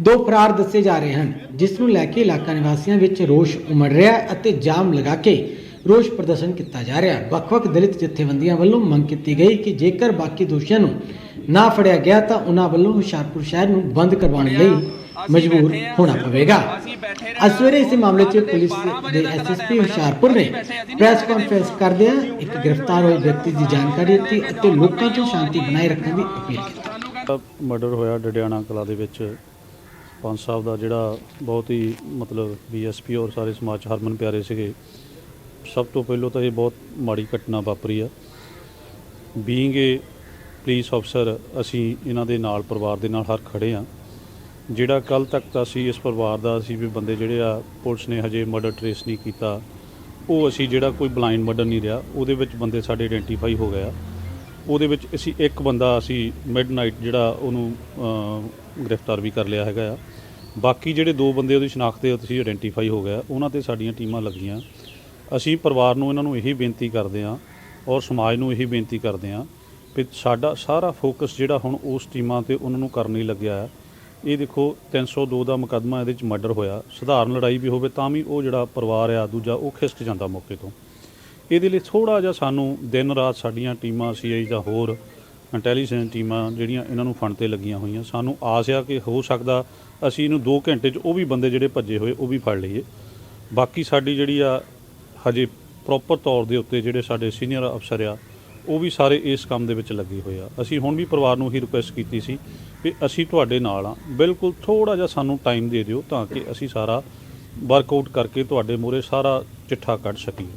ਦੋ ਫਰਾਰ ਦੱਸੇ ਜਾ ਰਹੇ ਹਨ, ਜਿਸ ਨੂੰ ਲੈ ਕੇ ਇਲਾਕਾ ਨਿਵਾਸੀਆਂ ਵਿੱਚ ਰੋਸ਼ ਉਮੜ ਰਿਹਾ ਹੈ ਅਤੇ ਜਾਮ ਲਗਾ ਕੇ ਰੋਸ਼ ਪ੍ਰਦਰਸ਼ਨ ਕੀਤਾ ਜਾ ਰਿਹਾ ਹੈ। ਵੱਖ-ਵੱਖ ਦਲਿਤ ਜਥੇਬੰਦੀਆਂ ਵੱਲੋਂ ਮੰਗ ਕੀਤੀ ਗਈ ਕਿ ਜੇਕਰ ਬਾਕੀ ਦੋਸ਼ੀਆਂ ਨੂੰ ਨਾ ਫੜਿਆ ਗਿਆ ਤਾਂ ਉਹਨਾਂ ਵੱਲੋਂ ਹੁਸ਼ਿਆਰਪੁਰ ਸ਼ਹਿਰ ਨੂੰ ਬੰਦ ਕਰਵਾਉਣ ਲਈ ਮਜਬੂਰ ਹੋਣਾ ਪਵੇਗਾ। ਅੱਜ ਸਵੇਰੇ ਇਸ ਮਾਮਲੇ 'ਚ ਪੁਲਿਸ ਦੇ ਐਸਐਸਪੀ ਹੁਸ਼ਿਆਰਪੁਰ ਨੇ ਪ੍ਰੈਸ ਕਾਨਫਰੰਸ ਕਰਦਿਆਂ ਇੱਕ ਗ੍ਰਿਫਤਾਰ ਹੋਏ ਵਿਅਕਤੀ ਦੀ ਜਾਣਕਾਰੀ ਦਿੱਤੀ ਅਤੇ ਲੋਕਾਂ 'ਚ ਸ਼ਾਂਤੀ ਬਣਾਏ ਰੱਖਣ ਦੀ ਅਪੀਲ ਕੀਤੀ। ਮਰਡਰ ਹੋਇਆ ਡਡਿਆਣਾ ਕਲਾ ਦੇ ਵਿੱਚ। ਪੰਜ ਸਾਹਿਬ ਦਾ ਜਿਹੜਾ ਬਹੁਤ ਹੀ ਮਤਲਬ ਬੀਐਸਪੀ ਔਰ ਸਾਰੇ ਸਮਾਜ 'ਚ ਹਰਮਨ ਪਿਆਰੇ ਸੀਗੇ। ਸਭ ਤੋਂ ਪਹਿਲਾਂ ਤਾਂ ਇਹ ਬਹੁਤ ਮਾੜੀ ਘਟਨਾ ਵਾਪਰੀ ਆ। ਬੀਇੰਗ ਏ ਪੁਲਿਸ ਅਫਸਰ ਅਸੀਂ ਇਹਨਾਂ ਦੇ ਨਾਲ ਪਰਿਵਾਰ ਦੇ ਨਾਲ ਹਰ ਖੜੇ ਆ ਜਿਹੜਾ ਕੱਲ ਤੱਕ ਤਾਂ ਅਸੀਂ ਇਸ ਪਰਿਵਾਰ ਦਾ ਅਸੀਂ ਵੀ ਬੰਦੇ ਜਿਹੜੇ ਆ, ਪੁਲਿਸ ਨੇ ਹਜੇ ਮਰਡਰ ਟ੍ਰੇਸ ਨਹੀਂ ਕੀਤਾ। ਉਹ ਅਸੀਂ ਜਿਹੜਾ ਕੋਈ ਬਲਾਈਂਡ ਮਰਡਰ ਨਹੀਂ ਰਿਹਾ, ਉਹਦੇ ਵਿੱਚ ਬੰਦੇ ਸਾਡੇ ਆਇਡੈਂਟੀਫਾਈ ਹੋ ਗਏ ਆ। ਉਹਦੇ ਵਿੱਚ ਅਸੀਂ ਇੱਕ ਬੰਦਾ ਅਸੀਂ ਮਿਡਨਾਈਟ ਜਿਹੜਾ ਉਹਨੂੰ ਗ੍ਰਿਫਤਾਰ ਵੀ ਕਰ ਲਿਆ ਹੈਗਾ ਆ। ਬਾਕੀ ਜਿਹੜੇ ਦੋ ਬੰਦੇ ਉਹਦੀ ਸ਼ਨਾਖਤ ਦੇ ਤੁਸੀਂ ਆਇਡੈਂਟੀਫਾਈ ਹੋ ਗਿਆ ਉਹਨਾਂ ਤੇ ਸਾਡੀਆਂ ਟੀਮਾਂ ਲੱਗੀਆਂ। ਅਸੀਂ ਪਰਿਵਾਰ ਨੂੰ ਇਹਨਾਂ ਨੂੰ ਇਹੀ ਬੇਨਤੀ ਕਰਦੇ ਹਾਂ ਔਰ ਸਮਾਜ ਨੂੰ ਇਹੀ ਬੇਨਤੀ ਕਰਦੇ ਹਾਂ ਕਿ ਸਾਡਾ ਸਾਰਾ ਫੋਕਸ ਜਿਹੜਾ ਹੁਣ ਉਸ ਟੀਮਾਂ ਤੇ ਉਹਨਾਂ ਨੂੰ ਕਰਨ ਲਈ ਲੱਗਿਆ ਹੈ ਇਹ ਦੇਖੋ 302 ਦਾ ਮੁਕੱਦਮਾ ਇਹਦੇ ਵਿੱਚ ਮਰਡਰ ਹੋਇਆ। ਸਧਾਰਨ ਲੜਾਈ ਵੀ ਹੋਵੇ ਤਾਂ ਵੀ ਉਹ ਜਿਹੜਾ ਪਰਿਵਾਰ ਆ, ਦੂਜਾ ਉਹ ਖਿਸਕ ਜਾਂਦਾ ਮੌਕੇ ਤੋਂ। ਇਹਦੇ ਲਈ ਥੋੜਾ ਜਿਹਾ ਸਾਨੂੰ ਦਿਨ ਰਾਤ ਸਾਡੀਆਂ ਟੀਮਾਂ ਸੀਆਈ ਜਾਂ ਹੋਰ ਇੰਟੈਲੀਜੈਂਸ ਟੀਮਾਂ ਜਿਹੜੀਆਂ ਇਹਨਾਂ ਨੂੰ ਫੰਡ ਤੇ ਲੱਗੀਆਂ ਹੋਈਆਂ, ਸਾਨੂੰ ਆਸ ਆ ਕਿ ਹੋ ਸਕਦਾ ਅਸੀਂ ਇਹਨੂੰ 2 ਘੰਟੇ 'ਚ ਉਹ ਵੀ ਬੰਦੇ ਜਿਹੜੇ ਭੱਜੇ ਹੋਏ, ਉਹ ਵੀ ਫੜ ਲਈਏ। ਬਾਕੀ ਸਾਡੀ ਜਿਹੜੀ ਆ, ਹਜੇ ਪ੍ਰੋਪਰ ਤੌਰ ਦੇ ਉੱਤੇ ਜਿਹੜੇ ਸਾਡੇ ਸੀਨੀਅਰ ਅਫਸਰ ਆ ਉਹ ਵੀ ਸਾਰੇ ਇਸ ਕੰਮ ਦੇ ਵਿੱਚ ਲੱਗੇ ਹੋਏ ਆ। ਅਸੀਂ ਹੁਣ ਵੀ ਪਰਿਵਾਰ ਨੂੰ ਹੀ ਰਿਕੁਐਸਟ ਕੀਤੀ ਸੀ ਵੀ ਅਸੀਂ ਤੁਹਾਡੇ ਨਾਲ ਆ। ਬਿਲਕੁਲ ਥੋੜਾ ਜਿਹਾ ਸਾਨੂੰ ਟਾਈਮ ਦੇ ਦਿਓ ਤਾਂ ਕਿ ਅਸੀਂ ਸਾਰਾ ਵਰਕਆਊਟ ਕਰਕੇ ਤੁਹਾਡੇ ਮੂਹਰੇ ਸਾਰਾ ਚਿੱਠਾ ਕੱਢ ਸਕੀਏ।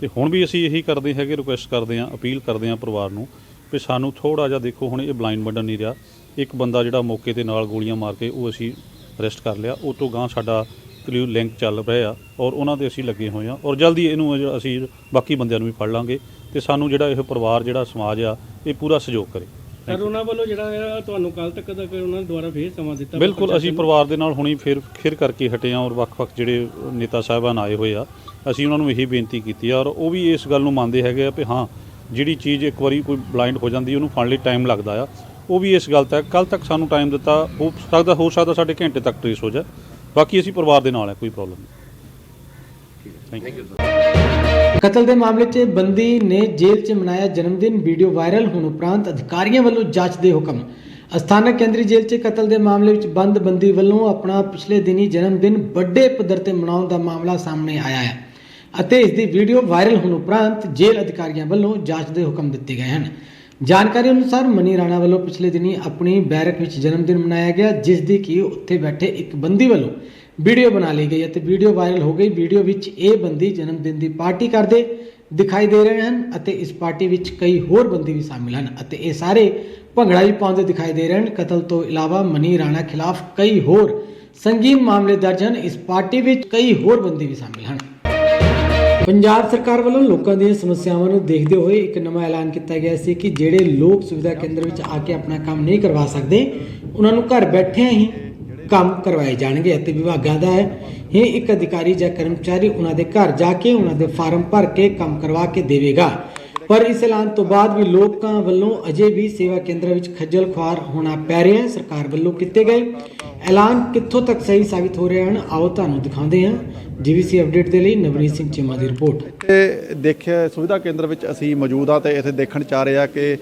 ਤੇ ਹੁਣ ਵੀ ਅਸੀਂ ਇਹੀ ਕਰਦੇ ਹੈਗੇ ਰਿਕੁਐਸਟ ਕਰਦੇ ਹਾਂ, ਅਪੀਲ ਕਰਦੇ ਹਾਂ ਪਰਿਵਾਰ ਨੂੰ ਵੀ ਸਾਨੂੰ ਥੋੜਾ ਜਿਹਾ ਦੇਖੋ, ਹੁਣ ਇਹ ਬਲਾਈਂਡ ਮਰਡਰ ਨਹੀਂ ਰਿਹਾ। ਇੱਕ ਬੰਦਾ ਜਿਹੜਾ ਮੌਕੇ ਤੇ ਨਾਲ ਗੋਲੀਆਂ ਮਾਰ ਕੇ ਉਹ ਅਸੀਂ ਅਰੈਸਟ ਕਰ ਲਿਆ। ਉਹ ਤੋਂ ਗਾਂ ਸਾਡਾ ਕਲਿਊ ਲਿੰਕ ਚੱਲ ਰਿਹਾ ਔਰ ਉਹਨਾਂ ਦੇ ਅਸੀਂ ਲੱਗੇ ਹੋਏ ਆ। ਔਰ ਜਲਦੀ ਇਹਨੂੰ ਅਸੀਂ ਬਾਕੀ ਬੰਦਿਆਂ ਨੂੰ ਵੀ ਫੜ ਲਾਂਗੇ। ਤੇ ਸਾਨੂੰ ਜਿਹੜਾ ਇਹ ਪਰਿਵਾਰ ਜਿਹੜਾ ਸਮਾਜ ਆ ਇਹ ਪੂਰਾ ਸਹਿਯੋਗ ਕਰੇ। ਸਰ ਉਹਨਾਂ ਵੱਲੋਂ ਜਿਹੜਾ ਆ ਤੁਹਾਨੂੰ ਕੱਲ ਤੱਕ ਦਾ ਕਿ ਉਹਨਾਂ ਨੇ ਦੁਬਾਰਾ ਫੇਰ ਸਮਾਂ ਦਿੱਤਾ ਬਿਲਕੁਲ ਅਸੀਂ ਪਰਿਵਾਰ ਦੇ ਨਾਲ ਹੁਣੀ ਫਿਰ ਫਿਰ ਕਰਕੇ ਹਟੇ ਹਾਂ ਔਰ ਵੱਖ-ਵੱਖ ਜਿਹੜੇ ਨੇਤਾ ਸਾਹਿਬਾਨ ਆਏ ਹੋਏ ਆ ਅਸੀਂ ਉਹਨਾਂ ਨੂੰ ਇਹੀ ਬੇਨਤੀ ਕੀਤੀ ਆ ਔਰ ਉਹ ਵੀ ਇਸ ਗੱਲ ਨੂੰ ਮੰਨਦੇ ਹੈਗੇ ਆ ਕਿ ਹਾਂ ਜਿਹੜੀ ਚੀਜ਼ ਇੱਕ ਵਾਰੀ ਕੋਈ ਬਲਾਈਂਡ ਹੋ ਜਾਂਦੀ ਉਹਨੂੰ ਫੜਨ ਲਈ ਟਾਈਮ ਲੱਗਦਾ ਆ ਉਹ ਵੀ ਇਸ ਗੱਲ ਤੱਕ ਕੱਲ ਤੱਕ ਸਾਨੂੰ ਟਾਈਮ ਦਿੱਤਾ ਹੋ ਸਕਦਾ ਹੋ ਸਕਦਾ ਸਾਡੇ ਘੰਟੇ ਤੱਕ ਟ੍ਰੇਸ ਹੋ ਜਾਏ। ਬਾਕੀ ਅਸੀਂ ਪਰਿਵਾਰ ਦੇ ਨਾਲ ਹੈ ਕੋਈ ਪ੍ਰੋਬਲਮ ਨਹੀਂ। ਥੈਂਕ ਯੂ ਕਤਲ ਦੇ ਮਾਮਲੇ 'ਚ ਬੰਦੀ ਨੇ ਜੇਲ੍ਹ 'ਚ ਮਨਾਇਆ ਜਨਮ ਦਿਨ ਵੀਡੀਓ ਵਾਇਰਲ, ਹੋਣ ਉਪਰੰਤ ਅਧਿਕਾਰੀਆਂ ਵੱਲੋਂ ਜਾਂਚ ਦੇ ਹੁਕਮ। ਅਸਥਾਨਕ ਕੇਂਦਰੀ ਜੇਲ੍ਹ 'ਚ ਕਤਲ ਦੇ ਮਾਮਲੇ ਵਿੱਚ ਬੰਦ ਬੰਦੀ ਵੱਲੋਂ ਆਪਣਾ ਪਿਛਲੇ ਦਿਨੀ ਜਨਮ ਦਿਨ ਵੱਡੇ ਪੱਧਰ ਤੇ ਮਨਾਉਣ ਦਾ ਮਾਮਲਾ ਸਾਹਮਣੇ ਆਇਆ ਹੈ ਅਤੇ ਇਸ ਦੀ ਵੀਡੀਓ ਵਾਇਰਲ ਹੋਣ ਉਪਰੰਤ ਜੇਲ੍ਹ ਅਧਿਕਾਰੀਆਂ ਵੱਲੋਂ ਜਾਂਚ ਦੇ ਹੁਕਮ ਦਿੱਤੇ ਗਏ ਹਨ। ਜਾਣਕਾਰੀ ਅਨੁਸਾਰ ਮਨੀ ਰਾਣਾ ਵੱਲੋਂ ਪਿਛਲੇ ਦਿਨੀ ਆਪਣੀ ਬੈਰਕ ਵਿੱਚ ਜਨਮ ਦਿਨ ਮਨਾਇਆ ਗਿਆ ਜਿਸ ਦੀ ਕਿ ਉੱਥੇ ਬੈਠੇ ਇੱਕ ਬੰਦੀ ਵੱਲੋਂ ਵੀਡੀਓ ਬਣਾ ਲਈ ਗਈ ਅਤੇ ਵੀਡੀਓ ਵਾਇਰਲ ਹੋ ਗਈ। ਵੀਡੀਓ ਵਿੱਚ ਇਹ ਬੰਦੀ ਜਨਮ ਦਿਨ ਦੀ ਪਾਰਟੀ ਕਰਦੇ ਦਿਖਾਈ ਦੇ ਰਹੇ ਹਨ ਅਤੇ ਇਸ ਪਾਰਟੀ ਵਿੱਚ ਕਈ ਹੋਰ ਬੰਦੇ ਵੀ ਸ਼ਾਮਿਲ ਹਨ ਅਤੇ ਇਹ ਸਾਰੇ ਭੰਗੜਾ ਵੀ ਪਾਉਂਦੇ ਦਿਖਾਈ ਦੇ ਰਹੇ ਹਨ। ਕਤਲ ਤੋਂ ਇਲਾਵਾ ਮਨੀ ਰਾਣਾ ਖਿਲਾਫ ਕਈ ਹੋਰ ਸੰਗੀਨ ਮਾਮਲੇ ਦਰਜ ਹਨ। ਇਸ ਪਾਰਟੀ ਵਿੱਚ ਕਈ ਹੋਰ ਬੰਦੇ ਵੀ ਸ਼ਾਮਿਲ ਹਨ। ਪੰਜਾਬ ਸਰਕਾਰ ਵੱਲੋਂ ਲੋਕਾਂ ਦੀਆਂ ਸਮੱਸਿਆਵਾਂ ਨੂੰ ਦੇਖਦੇ ਹੋਏ ਇੱਕ ਨਵਾਂ ਐਲਾਨ ਕੀਤਾ ਗਿਆ ਸੀ ਕਿ ਜਿਹੜੇ ਲੋਕ ਸੁਵਿਧਾ ਕੇਂਦਰ ਵਿੱਚ ਆ ਕੇ ਆਪਣਾ ਕੰਮ ਨਹੀਂ ਕਰਵਾ ਸਕਦੇ, ਉਹਨਾਂ ਨੂੰ ਘਰ ਬੈਠਿਆਂ ਹੀ ਕੰਮ ਕਰਵਾਏ ਜਾਣਗੇ ਅਤੇ ਵਿਭਾਗਾਂ ਦਾ ਇਹ ਇੱਕ ਅਧਿਕਾਰੀ ਜਾਂ ਕਰਮਚਾਰੀ ਉਹਨਾਂ ਦੇ ਘਰ ਜਾ ਕੇ ਉਹਨਾਂ ਦੇ ਫਾਰਮ ਭਰ ਕੇ ਕੰਮ ਕਰਵਾ ਕੇ ਦੇਵੇਗਾ। ਪਰ ਇਸ ਐਲਾਨ ਤੋਂ ਬਾਅਦ ਵੀ ਲੋਕਾਂ ਵੱਲੋਂ ਅਜੇ ਵੀ ਸੇਵਾ ਕੇਂਦਰ ਵਿੱਚ ਖੱਜਲ ਖੁਆਰ ਹੋਣਾ ਪੈ ਰਿਹਾ ਹੈ। ਸਰਕਾਰ ਵੱਲੋਂ ਕੀਤੇ ਗਏ ਐਲਾਨ ਕਿੱਥੋਂ ਤੱਕ ਸਹੀ ਸਾਬਿਤ ਹੋ ਰਹੇ ਹਨ, ਆਓ ਤੁਹਾਨੂੰ ਦਿਖਾਉਂਦੇ ਹਾਂ। ਜੀਵੀਸੀ ਅਪਡੇਟ ਦੇ ਲਈ ਨਵਨੀਤ ਸਿੰਘ ਚੀਮਾ ਦੀ ਰਿਪੋਰਟ ਤੇ ਦੇਖਿਆ ਸੁਵਿਧਾ ਕੇਂਦਰ ਵਿੱਚ ਅਸੀਂ ਮੌਜੂਦ ਆ ਤੇ ਇੱਥੇ ਦੇਖਣ ਚ ਆ ਰਹੇ ਆ ਕਿ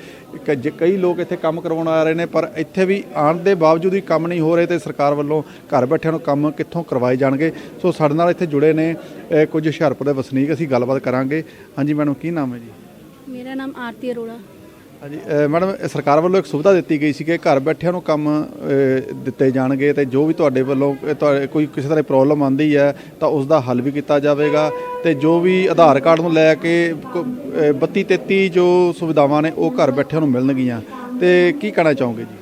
ਕਈ ਲੋਕ ਇੱਥੇ ਕੰਮ ਕਰਵਾਉਣ ਆ ਰਹੇ ਨੇ ਪਰ ਇੱਥੇ ਵੀ ਆਉਣ ਦੇ ਬਾਵਜੂਦ ਵੀ ਕੰਮ ਨਹੀਂ ਹੋ ਰਹੇ ਤੇ ਸਰਕਾਰ ਵੱਲੋਂ ਘਰ ਬੈਠਿਆਂ ਨੂੰ ਕੰਮ ਕਿੱਥੋਂ ਕਰਵਾਏ ਜਾਣਗੇ। ਸੋ ਸਾਡੇ ਨਾਲ ਇੱਥੇ ਜੁੜੇ ਨੇ ਕੁਝ ਹੁਸ਼ਿਆਰਪੁਰ ਦੇ ਵਸਨੀਕ ਅਸੀਂ ਗੱਲਬਾਤ ਕਰਾਂਗੇ। ਹਾਂਜੀ ਮੈਡਮ ਕੀ ਨਾਮ ਹੈ ਜੀ? ਮੇਰਾ ਨਾਮ ਆਰਤੀ ਅਰੋੜਾ। ਹਾਂਜੀ ਮੈਡਮ ਸਰਕਾਰ ਵੱਲੋਂ ਇੱਕ ਸੁਵਿਧਾ ਦਿੱਤੀ ਗਈ ਸੀ ਕਿ ਘਰ ਬੈਠਿਆਂ ਨੂੰ ਕੰਮ ਦਿੱਤੇ ਜਾਣਗੇ ਤੇ ਜੋ ਵੀ ਤੁਹਾਡੇ ਵੱਲੋਂ ਅ, ਕੋਈ ਕਿਸੇ ਤਰ੍ਹਾਂ ਦੀ ਪ੍ਰੋਬਲਮ ਆਉਂਦੀ ਹੈ ਤਾਂ ਉਸ ਦਾ ਹੱਲ ਵੀ ਕੀਤਾ ਜਾਵੇਗਾ ਤੇ ਜੋ ਵੀ ਆਧਾਰ ਕਾਰਡ ਨੂੰ ਲੈ ਕੇ ਕੋ- ਅ, 32 33 ਜੋ ਸੁਵਿਧਾਵਾਂ ਨੇ ਉਹ ਘਰ ਬੈਠਿਆਂ ਨੂੰ ਮਿਲਣਗੀਆਂ। ਤੇ ਕੀ ਕਹਿਣਾ ਚਾਹੋਗੇ ਜੀ?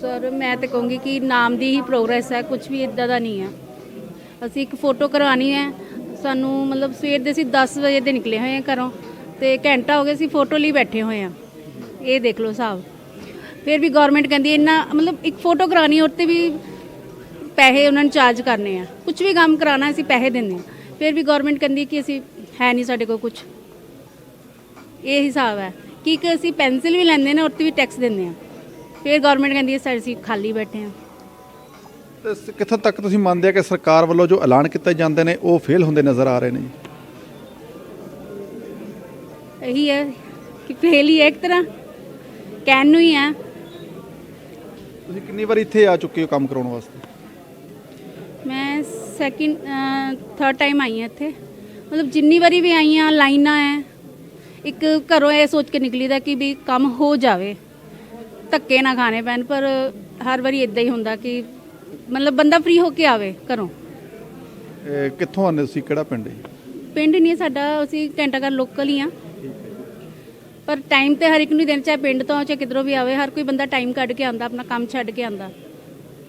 ਸਰ ਮੈਂ ਤੇ ਕਹੂੰਗੀ ਕਿ ਨਾਮ ਦੀ ਹੀ ਪ੍ਰੋਗਰੈਸ ਹੈ ਕੁਝ ਵੀ ਇਦਾਂ ਦਾ ਨਹੀਂ ਹੈ। ਅਸੀਂ ਇੱਕ ਫੋਟੋ ਕਰਵਾਉਣੀ ਹੈ ਸਾਨੂੰ ਮਤਲਬ ਸਵੇਰ ਦੇ ਅਸੀਂ 10 ਵਜੇ ਦੇ ਨਿਕਲੇ ਹੋਏ ਹਾਂ ਘਰੋਂ ਤੇ ਘੰਟਾ ਹੋ ਗਿਆ ਅਸੀਂ ਫੋਟੋ ਲਈ ਬੈਠੇ ਹੋਏ ਹਾਂ। ਇਹ ਦੇਖ ਲਓ ਹਿਸਾਬ। ਫਿਰ ਵੀ ਗਵਰਨਮੈਂਟ ਕਹਿੰਦੀ ਇੰਨਾ ਮਤਲਬ ਇੱਕ ਫੋਟੋ ਕਰਾਣੀ ਉੱਤੇ ਵੀ ਪੈਸੇ ਉਹਨਾਂ ਨੂੰ ਚਾਰਜ ਕਰਨੇ ਆ। ਕੁਝ ਵੀ ਕੰਮ ਕਰਾਣਾ ਅਸੀਂ ਪੈਸੇ ਦਿੰਦੇ ਆ। ਫਿਰ ਵੀ ਗਵਰਨਮੈਂਟ ਕਹਿੰਦੀ ਕਿ ਅਸੀਂ ਹੈ ਨਹੀਂ ਸਾਡੇ ਕੋਲ ਕੁਝ ਇਹ ਹਿਸਾਬ ਹੈ। ਕਿ ਇੱਕ ਅਸੀਂ ਪੈਨਸਿਲ ਵੀ ਲੈਂਦੇ ਨੇ ਉੱਤੇ ਵੀ ਟੈਕਸ ਦਿੰਦੇ ਆ। ਫਿਰ ਗਵਰਨਮੈਂਟ ਕਹਿੰਦੀ ਹੈ ਸਾਡੇ ਅਸੀਂ ਖਾਲੀ ਬੈਠੇ ਆ। ਤੇ ਕਿੱਥੋਂ ਤੱਕ ਤੁਸੀਂ ਮੰਨਦੇ ਆ ਕਿ ਸਰਕਾਰ ਵੱਲੋਂ ਜੋ ਐਲਾਨ ਕੀਤੇ ਜਾਂਦੇ ਨੇ ਉਹ ਫੇਲ ਹੁੰਦੇ ਨਜ਼ਰ ਆ ਰਹੇ ਨੇ ਜੀ? ਇਹੀ ਹੈ ਕਿ ਫੇਲ ਹੀ ਹੈ ਇੱਕ ਤਰ੍ਹਾਂ। ਕਹਿਣ ਨੂੰ ਹੀ ਹੈ ਤੁਸੀਂ ਕਿੰਨੀ ਵਾਰ ਇੱਥੇ ਆ ਚੁੱਕੇ ਹੋ ਕੰਮ ਕਰਾਉਣ ਵਾਸਤੇ? ਮੈਂ ਸੈਕਿੰਡ ਥਰਡ ਟਾਈਮ ਆਈ ਹਾਂ ਇੱਥੇ। ਮਤਲਬ ਜਿੰਨੀ ਵਾਰੀ ਵੀ ਆਈ ਹਾਂ ਲਾਈਨਾਂ ਹੈ ਇੱਕ ਘਰੋਂ ਇਹ ਸੋਚ ਕੇ ਨਿਕਲੀ ਦਾ ਕਿ ਵੀ ਕੰਮ ਹੋ ਜਾਵੇ। ਧੱਕੇ ਨਾ ਖਾਣੇ ਪੈਣ ਪਰ ਹਰ ਵਾਰੀ ਇਦਾਂ ਹੀ ਹੁੰਦਾ ਕਿ ਮਤਲਬ ਬੰਦਾ ਫ੍ਰੀ ਹੋ ਕੇ ਆਵੇ ਘਰੋਂ। ਇਹ ਕਿੱਥੋਂ ਆਉਂਦੇ ਤੁਸੀਂ? ਕਿਹੜਾ ਪਿੰਡ ਹੈ ਜੀ? ਪਿੰਡ ਨਹੀਂ ਹੈ ਸਾਡਾ ਅਸੀਂ ਘੰਟਾ ਘਰ ਲੋਕਲ ਹੀ। ਆ ਪਰ ਟਾਈਮ ਤੇ ਹਰ ਇੱਕ ਨੂੰ ਦੇਣਾ ਚਾਹੇ ਪਿੰਡ ਤੋਂ ਚਾਹੇ ਕਿਧਰੋਂ ਵੀ ਆਵੇ ਹਰ ਕੋਈ ਬੰਦਾ ਟਾਈਮ ਕੱਢ ਕੇ ਆਂਦਾ ਆਪਣਾ ਕੰਮ ਛੱਡ ਕੇ ਆਂਦਾ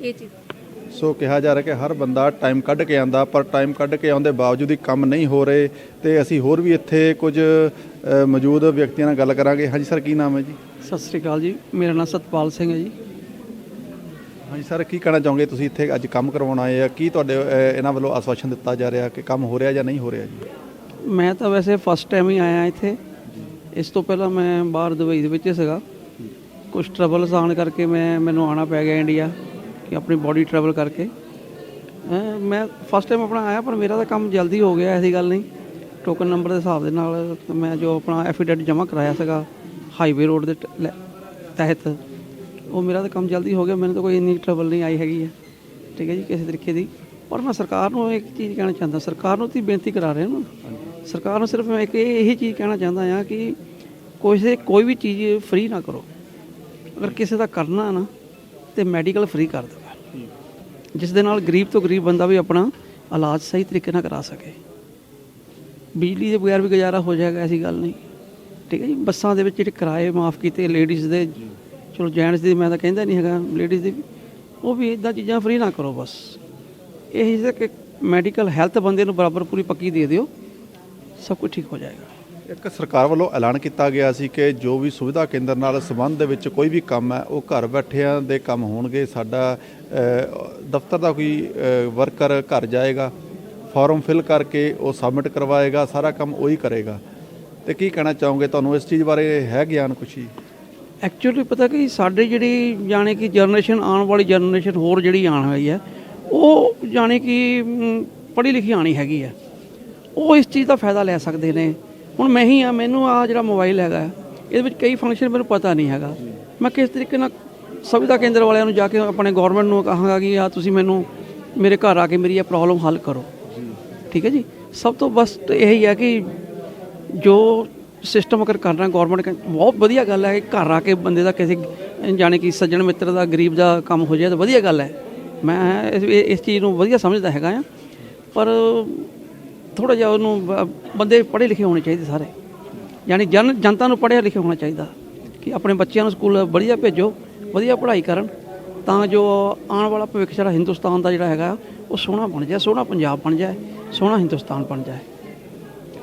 ਇਹ ਚੀਜ਼। ਸੋ ਕਿਹਾ ਜਾ ਰਿਹਾ ਕਿ ਹਰ ਬੰਦਾ ਟਾਈਮ ਕੱਢ ਕੇ ਆਂਦਾ ਪਰ ਟਾਈਮ ਕੱਢ ਕੇ ਆਉਣ ਦੇ ਬਾਵਜੂਦ ਹੀ ਕੰਮ ਨਹੀਂ ਹੋ ਰਹੇ। ਤੇ ਅਸੀਂ ਹੋਰ ਵੀ ਇੱਥੇ ਕੁਝ ਅ, ਮੌਜੂਦ ਵਿਅਕਤੀਆਂ ਨਾਲ ਗੱਲ ਕਰਾਂਗੇ। ਹਾਂਜੀ ਸਰ ਕੀ ਨਾਮ ਹੈ ਜੀ? ਸਤਿ ਸ੍ਰੀ ਅਕਾਲ ਜੀ। ਮੇਰਾ ਨਾਮ ਸਤਪਾਲ ਸਿੰਘ ਹੈ ਜੀ। ਹਾਂਜੀ ਸਰ ਕੀ ਕਹਿਣਾ ਚਾਹੋਗੇ? ਤੁਸੀਂ ਇੱਥੇ ਅੱਜ ਕੰਮ ਕਰਵਾਉਣ ਆਏ ਆ। ਕੀ ਤੁਹਾਡੇ ਅ, ਇਹਨਾਂ ਵੱਲੋਂ ਆਸ਼ਵਾਸਨ ਦਿੱਤਾ ਜਾ ਰਿਹਾ ਕਿ ਕੰਮ ਹੋ ਰਿਹਾ ਜਾਂ ਨਹੀਂ ਹੋ ਰਿਹਾ ਜੀ? ਮੈਂ ਤਾਂ ਵੈਸੇ ਫਸਟ ਟਾਈਮ ਹੀ ਆਇਆ ਇੱਥੇ। ਇਸ ਤੋਂ ਪਹਿਲਾਂ ਮੈਂ ਬਾਹਰ ਦੁਬਈ ਦੇ ਵਿੱਚ ਸੀਗਾ। ਕੁਝ ਟਰਬਲਸ ਆਉਣ ਕਰਕੇ ਮੈਂ, ਮੈਨੂੰ ਆਉਣਾ ਪੈ ਗਿਆ ਇੰਡੀਆ ਕਿ ਆਪਣੀ ਬੋਡੀ ਟਰੈਵਲ ਕਰਕੇ। ਮੈਂ ਫਸਟ ਟਾਈਮ ਆਪਣਾ ਆਇਆ, ਪਰ ਮੇਰਾ ਤਾਂ ਕੰਮ ਜਲਦੀ ਹੋ ਗਿਆ, ਐਸੀ ਗੱਲ ਨਹੀਂ। ਟੋਕਨ ਨੰਬਰ ਦੇ ਹਿਸਾਬ ਦੇ ਨਾਲ ਮੈਂ ਜੋ ਆਪਣਾ ਐਫੀਡੇਵਿਟ ਜਮ੍ਹਾਂ ਕਰਾਇਆ ਸੀਗਾ ਹਾਈਵੇ ਰੋਡ ਦੇ ਟ- ਲੈ- ਤਹਿਤ, ਉਹ ਮੇਰਾ ਤਾਂ ਕੰਮ ਜਲਦੀ ਹੋ ਗਿਆ, ਮੈਨੂੰ ਤਾਂ ਕੋਈ ਇੰਨੀ ਟਰਬਲ ਨਹੀਂ ਆਈ ਹੈਗੀ ਹੈ। ਠੀਕ ਹੈ ਜੀ, ਕਿਸੇ ਤਰੀਕੇ ਦੀ। ਪਰ ਮੈਂ ਸਰਕਾਰ ਨੂੰ ਇੱਕ ਚੀਜ਼ ਕਹਿਣਾ ਚਾਹੁੰਦਾ, ਸਰਕਾਰ ਨੂੰ ਤੁਸੀਂ ਬੇਨਤੀ ਕਰਾ ਰਿਹਾ ਹੋ ਨਾ। ਸਰਕਾਰ ਨੂੰ ਸਿਰਫ ਮੈਂ ਇੱਕ ਇਹ ਇਹੀ ਚੀਜ਼ ਕਹਿਣਾ ਚਾਹੁੰਦਾ ਹਾਂ ਕਿ ਕੋਈ ਕੋਈ ਵੀ ਚੀਜ਼ ਫ੍ਰੀ ਨਾ ਕਰੋ। ਅਗਰ ਕਿਸੇ ਦਾ ਕਰਨਾ ਨਾ, ਤੇ ਮੈਡੀਕਲ ਫ੍ਰੀ ਕਰ ਦਿਓ। ਜਿਸ ਦੇ ਨਾਲ ਗਰੀਬ ਤੋਂ ਗਰੀਬ ਬੰਦਾ ਵੀ ਆਪਣਾ ਇਲਾਜ ਸਹੀ ਤਰੀਕੇ ਨਾਲ ਕਰਾ ਸਕੇ। ਬਿਜਲੀ ਦੇ ਬਗੈਰ ਵੀ ਗੁਜ਼ਾਰਾ ਹੋ ਜਾਏਗਾ, ਐਸੀ ਗੱਲ ਨਹੀਂ। ਠੀਕ ਹੈ ਜੀ, ਬੱਸਾਂ ਦੇ ਵਿੱਚ ਜਿਹੜੇ ਕਿਰਾਏ ਮਾਫ ਕੀਤੇ ਲੇਡੀਜ਼ ਦੇ। ਚਲੋ ਜੈਂਟਸ ਦੀ ਮੈਂ ਤਾਂ ਕਹਿੰਦਾ ਨਹੀਂ ਹੈਗਾ ਲੇਡੀਜ਼ ਦੀ ਉਹ ਵੀ ਇਦਾਂ ਚੀਜ਼ਾਂ ਫ੍ਰੀ ਨਾ ਕਰੋ ਬਸ। ਇਹ ਹੀ ਕਿ ਮੈਡੀਕਲ ਹੈਲਥ ਬੰਦੇ ਨੂੰ ਬਰਾਬਰ ਪੂਰੀ ਪੱਕੀ ਦੇ ਦਿਓ। ਸਭ ਕੁਝ ਠੀਕ ਹੋ ਜਾਏਗਾ। ਇੱਕ ਸਰਕਾਰ ਵੱਲੋਂ ਐਲਾਨ ਕੀਤਾ ਗਿਆ ਸੀ ਕਿ ਜੋ ਵੀ ਸੁਵਿਧਾ ਕੇਂਦਰ ਨਾਲ ਸੰਬੰਧ ਦੇ ਵਿੱਚ ਕੋਈ ਵੀ ਕੰਮ ਹੈ ਉਹ ਘਰ ਬੈਠਿਆਂ ਦੇ ਕੰਮ ਹੋਣਗੇ। ਸਾਡਾ ਦਫ਼ਤਰ ਦਾ ਕੋਈ ਵਰਕਰ ਘਰ ਜਾਏਗਾ ਫਾਰਮ ਫਿਲ ਕਰਕੇ ਉਹ ਸਬਮਿਟ ਕਰਵਾਏਗਾ ਸਾਰਾ ਕੰਮ ਉਹੀ ਕਰੇਗਾ। ਤੇ ਕੀ ਕਹਿਣਾ ਚਾਹੋਗੇ? ਤੁਹਾਨੂੰ ਇਸ ਚੀਜ਼ ਬਾਰੇ ਹੈ ਗਿਆਨ ਕੁਛ ਹੀ ਐਕਚੁਅਲੀ ਪਤਾ ਕਿ ਸਾਡੇ ਜਿਹੜੀ ਜਾਣੇ ਕਿ ਜਨਰੇਸ਼ਨ ਆਉਣ ਵਾਲੀ ਜਨਰੇਸ਼ਨ ਹੋਰ ਜਿਹੜੀ ਆਉਣ ਵਾਲੀ ਹੈ ਉਹ ਜਾਣੇ ਕਿ ਪੜ੍ਹੀ ਲਿਖੀ ਆਣੀ ਹੈਗੀ ਹੈ। ਉਹ ਇਸ ਚੀਜ਼ ਦਾ ਫਾਇਦਾ ਲੈ ਸਕਦੇ ਨੇ। ਹੁਣ ਮੈਂ ਹੀ ਆ, ਮੈਨੂੰ ਆ ਜਿਹੜਾ ਮੋਬਾਈਲ ਹੈਗਾ, ਇਹਦੇ ਵਿੱਚ ਕਈ ਫੰਕਸ਼ਨ ਮੈਨੂੰ ਪਤਾ ਨਹੀਂ ਹੈਗਾ। ਮੈਂ ਕਿਸ ਤਰੀਕੇ ਨਾਲ ਸੁਵਿਧਾ ਕੇਂਦਰ ਵਾਲਿਆਂ ਨੂੰ ਜਾ ਕੇ ਆਪਣੇ ਗਵਰਨਮੈਂਟ ਨੂੰ ਕਹਾਂਗਾ ਕਿ ਆ ਤੁਸੀਂ ਮੈਨੂੰ ਮੇਰੇ ਘਰ ਆ ਕੇ ਮੇਰੀ ਇਹ ਪ੍ਰੋਬਲਮ ਹੱਲ ਕਰੋ। ਠੀਕ ਹੈ ਜੀ? ਸਭ ਤੋਂ ਬਸ ਇਹ ਹੀ ਹੈ ਕਿ ਜੋ ਸਿਸਟਮ ਅਗਰ ਕਰਨਾ ਗਵਰਨਮੈਂਟ ਬਹੁਤ ਵਧੀਆ ਗੱਲ ਹੈ ਕਿ ਘਰ ਆ ਕੇ ਬੰਦੇ ਦਾ ਕਿਸੇ ਜਾਣੇ ਕਿ ਸੱਜਣ ਮਿੱਤਰ ਦਾ, ਗਰੀਬ ਦਾ ਕੰਮ ਹੋ ਜਾਏ ਤਾਂ ਵਧੀਆ ਗੱਲ ਹੈ। ਮੈਂ ਇਸ ਇਸ ਚੀਜ਼ ਨੂੰ ਵਧੀਆ ਸਮਝਦਾ ਹੈਗਾ ਆ। ਪਰ ਥੋੜਾ ਜਿਹਾ ਉਹਨੂੰ ਬੰਦੇ ਪੜ੍ਹੇ ਲਿਖੇ ਹੋਣੇ ਚਾਹੀਦੇ ਸਾਰੇ। ਯਾਨੀ ਜਨ ਜਨਤਾ ਨੂੰ ਪੜ੍ਹਿਆ ਲਿਖਿਆ ਹੋਣਾ ਚਾਹੀਦਾ ਕਿ ਆਪਣੇ ਬੱਚਿਆਂ ਨੂੰ ਸਕੂਲ ਵਧੀਆ ਭੇਜੋ ਵਧੀਆ ਪੜ੍ਹਾਈ ਕਰਨ ਤਾਂ ਜੋ ਆਉਣ ਵਾਲਾ ਭਵਿੱਖ ਜਿਹੜਾ ਹਿੰਦੁਸਤਾਨ ਦਾ ਜਿਹੜਾ ਹੈਗਾ ਉਹ ਸੋਹਣਾ ਬਣ ਜਾਏ ਸੋਹਣਾ ਪੰਜਾਬ ਬਣ ਜਾਏ ਸੋਹਣਾ ਹਿੰਦੁਸਤਾਨ ਬਣ ਜਾਏ।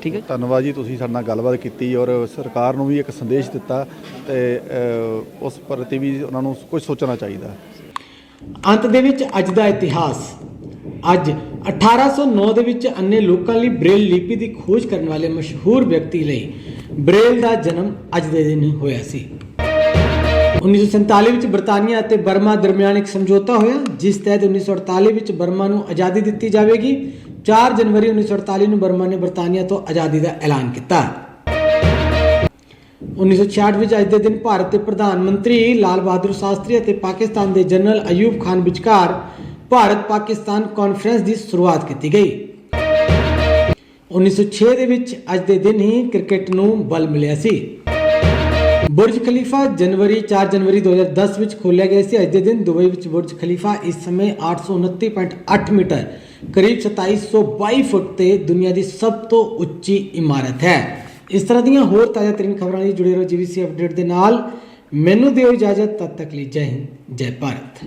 ਠੀਕ ਹੈ ਧੰਨਵਾਦ ਜੀ ਤੁਸੀਂ ਸਾਡੇ ਨਾਲ ਗੱਲਬਾਤ ਕੀਤੀ ਔਰ ਸਰਕਾਰ ਨੂੰ ਵੀ ਇੱਕ ਸੰਦੇਸ਼ ਦਿੱਤਾ ਤੇ ਅ, ਉਸ ਪ੍ਰਤੀ ਵੀ ਉਹਨਾਂ ਨੂੰ ਕੁਝ ਸੋਚਣਾ ਚਾਹੀਦਾ। ਅੰਤ ਦੇ ਵਿੱਚ ਅੱਜ ਦਾ ਇਤਿਹਾਸ। ਅੱਜ 1809 ਦੇ ਵਿੱਚ ਅੰਨੇ ਲੋਕਾਂ ਲਈ ਬ੍ਰੇਲ ਲਿਪੀ ਦੀ ਖੋਜ ਕਰਨ ਵਾਲੇ ਮਸ਼ਹੂਰ ਵਿਅਕਤੀ ਲਈ ਬ੍ਰੇਲ ਦਾ ਜਨਮ ਅੱਜ ਦੇ ਦਿਨ ਹੋਇਆ ਸੀ। 1947 ਵਿੱਚ ਬਰਤਾਨੀਆ ਅਤੇ ਬਰਮਾ ਦਰਮਿਆਨ ਇੱਕ ਸਮਝੌਤਾ ਹੋਇਆ, ਜਿਸ ਤਹਿਤ 1948 ਵਿੱਚ ਬਰਮਾ ਨੂੰ ਆਜ਼ਾਦੀ ਦਿੱਤੀ ਜਾਵੇਗੀ। 4 ਜਨਵਰੀ 1948 ਨੂੰ ਬਰਮਾ ਨੇ ਬਰਤਾਨੀਆ ਤੋਂ ਆਜ਼ਾਦੀ ਦਾ ਐਲਾਨ ਕੀਤਾ। 1966 ਵਿੱਚ ਅੱਜ ਦੇ ਦਿਨ ਭਾਰਤ ਦੇ ਪ੍ਰਧਾਨ ਮੰਤਰੀ ਲਾਲ ਬਹਾਦਰ ਸ਼ਾਸਤਰੀ ਅਤੇ ਪਾਕਿਸਤਾਨ ਦੇ ਜਨਰਲ ਅਯੂਬ ਖਾਨ ਵਿਚਕਾਰ ਭਾਰਤ ਪਾਕਿਸਤਾਨ ਕਾਨਫਰੰਸ ਦੀ ਸ਼ੁਰੂਆਤ ਕੀਤੀ ਗਈ। 1906 ਦੇ ਵਿੱਚ ਅੱਜ ਦੇ ਦਿਨ ਹੀ ਕ੍ਰਿਕਟ ਨੂੰ ਬਲ ਮਿਲਿਆ ਸੀ। ਬੁਰਜ ਖਲੀਫਾ ਜਨਵਰੀ 4 ਜਨਵਰੀ 2010 ਵਿੱਚ ਖੋਲ੍ਹਿਆ ਗਿਆ ਸੀ। ਅੱਜ ਦੇ ਦਿਨ ਦੁਬਈ ਵਿੱਚ ਬੁਰਜ ਖਲੀਫਾ ਇਸ ਸਮੇਂ 829.8 ਮੀਟਰ, ਕਰੀਬ 2722 ਫੁੱਟ ਤੇ ਦੁਨੀਆ ਦੀ ਸਭ ਤੋਂ ਉੱਚੀ ਇਮਾਰਤ ਹੈ। ਇਸ ਤਰ੍ਹਾਂ ਦੀਆਂ ਹੋਰ ਤਾਜ਼ਾ ਤਰੀਨ ਖਬਰਾਂ ਲਈ ਜੁੜੇ ਰਹੋ ਜੀਵੀਸੀ ਅਪਡੇਟ ਦੇ ਨਾਲ। ਮੈਨੂੰ ਦਿਓ ਇਜਾਜ਼ਤ, ਤਦ ਤੱਕ ਲਈ ਜੈ ਹਿੰਦ, ਜੈ ਭਾਰਤ।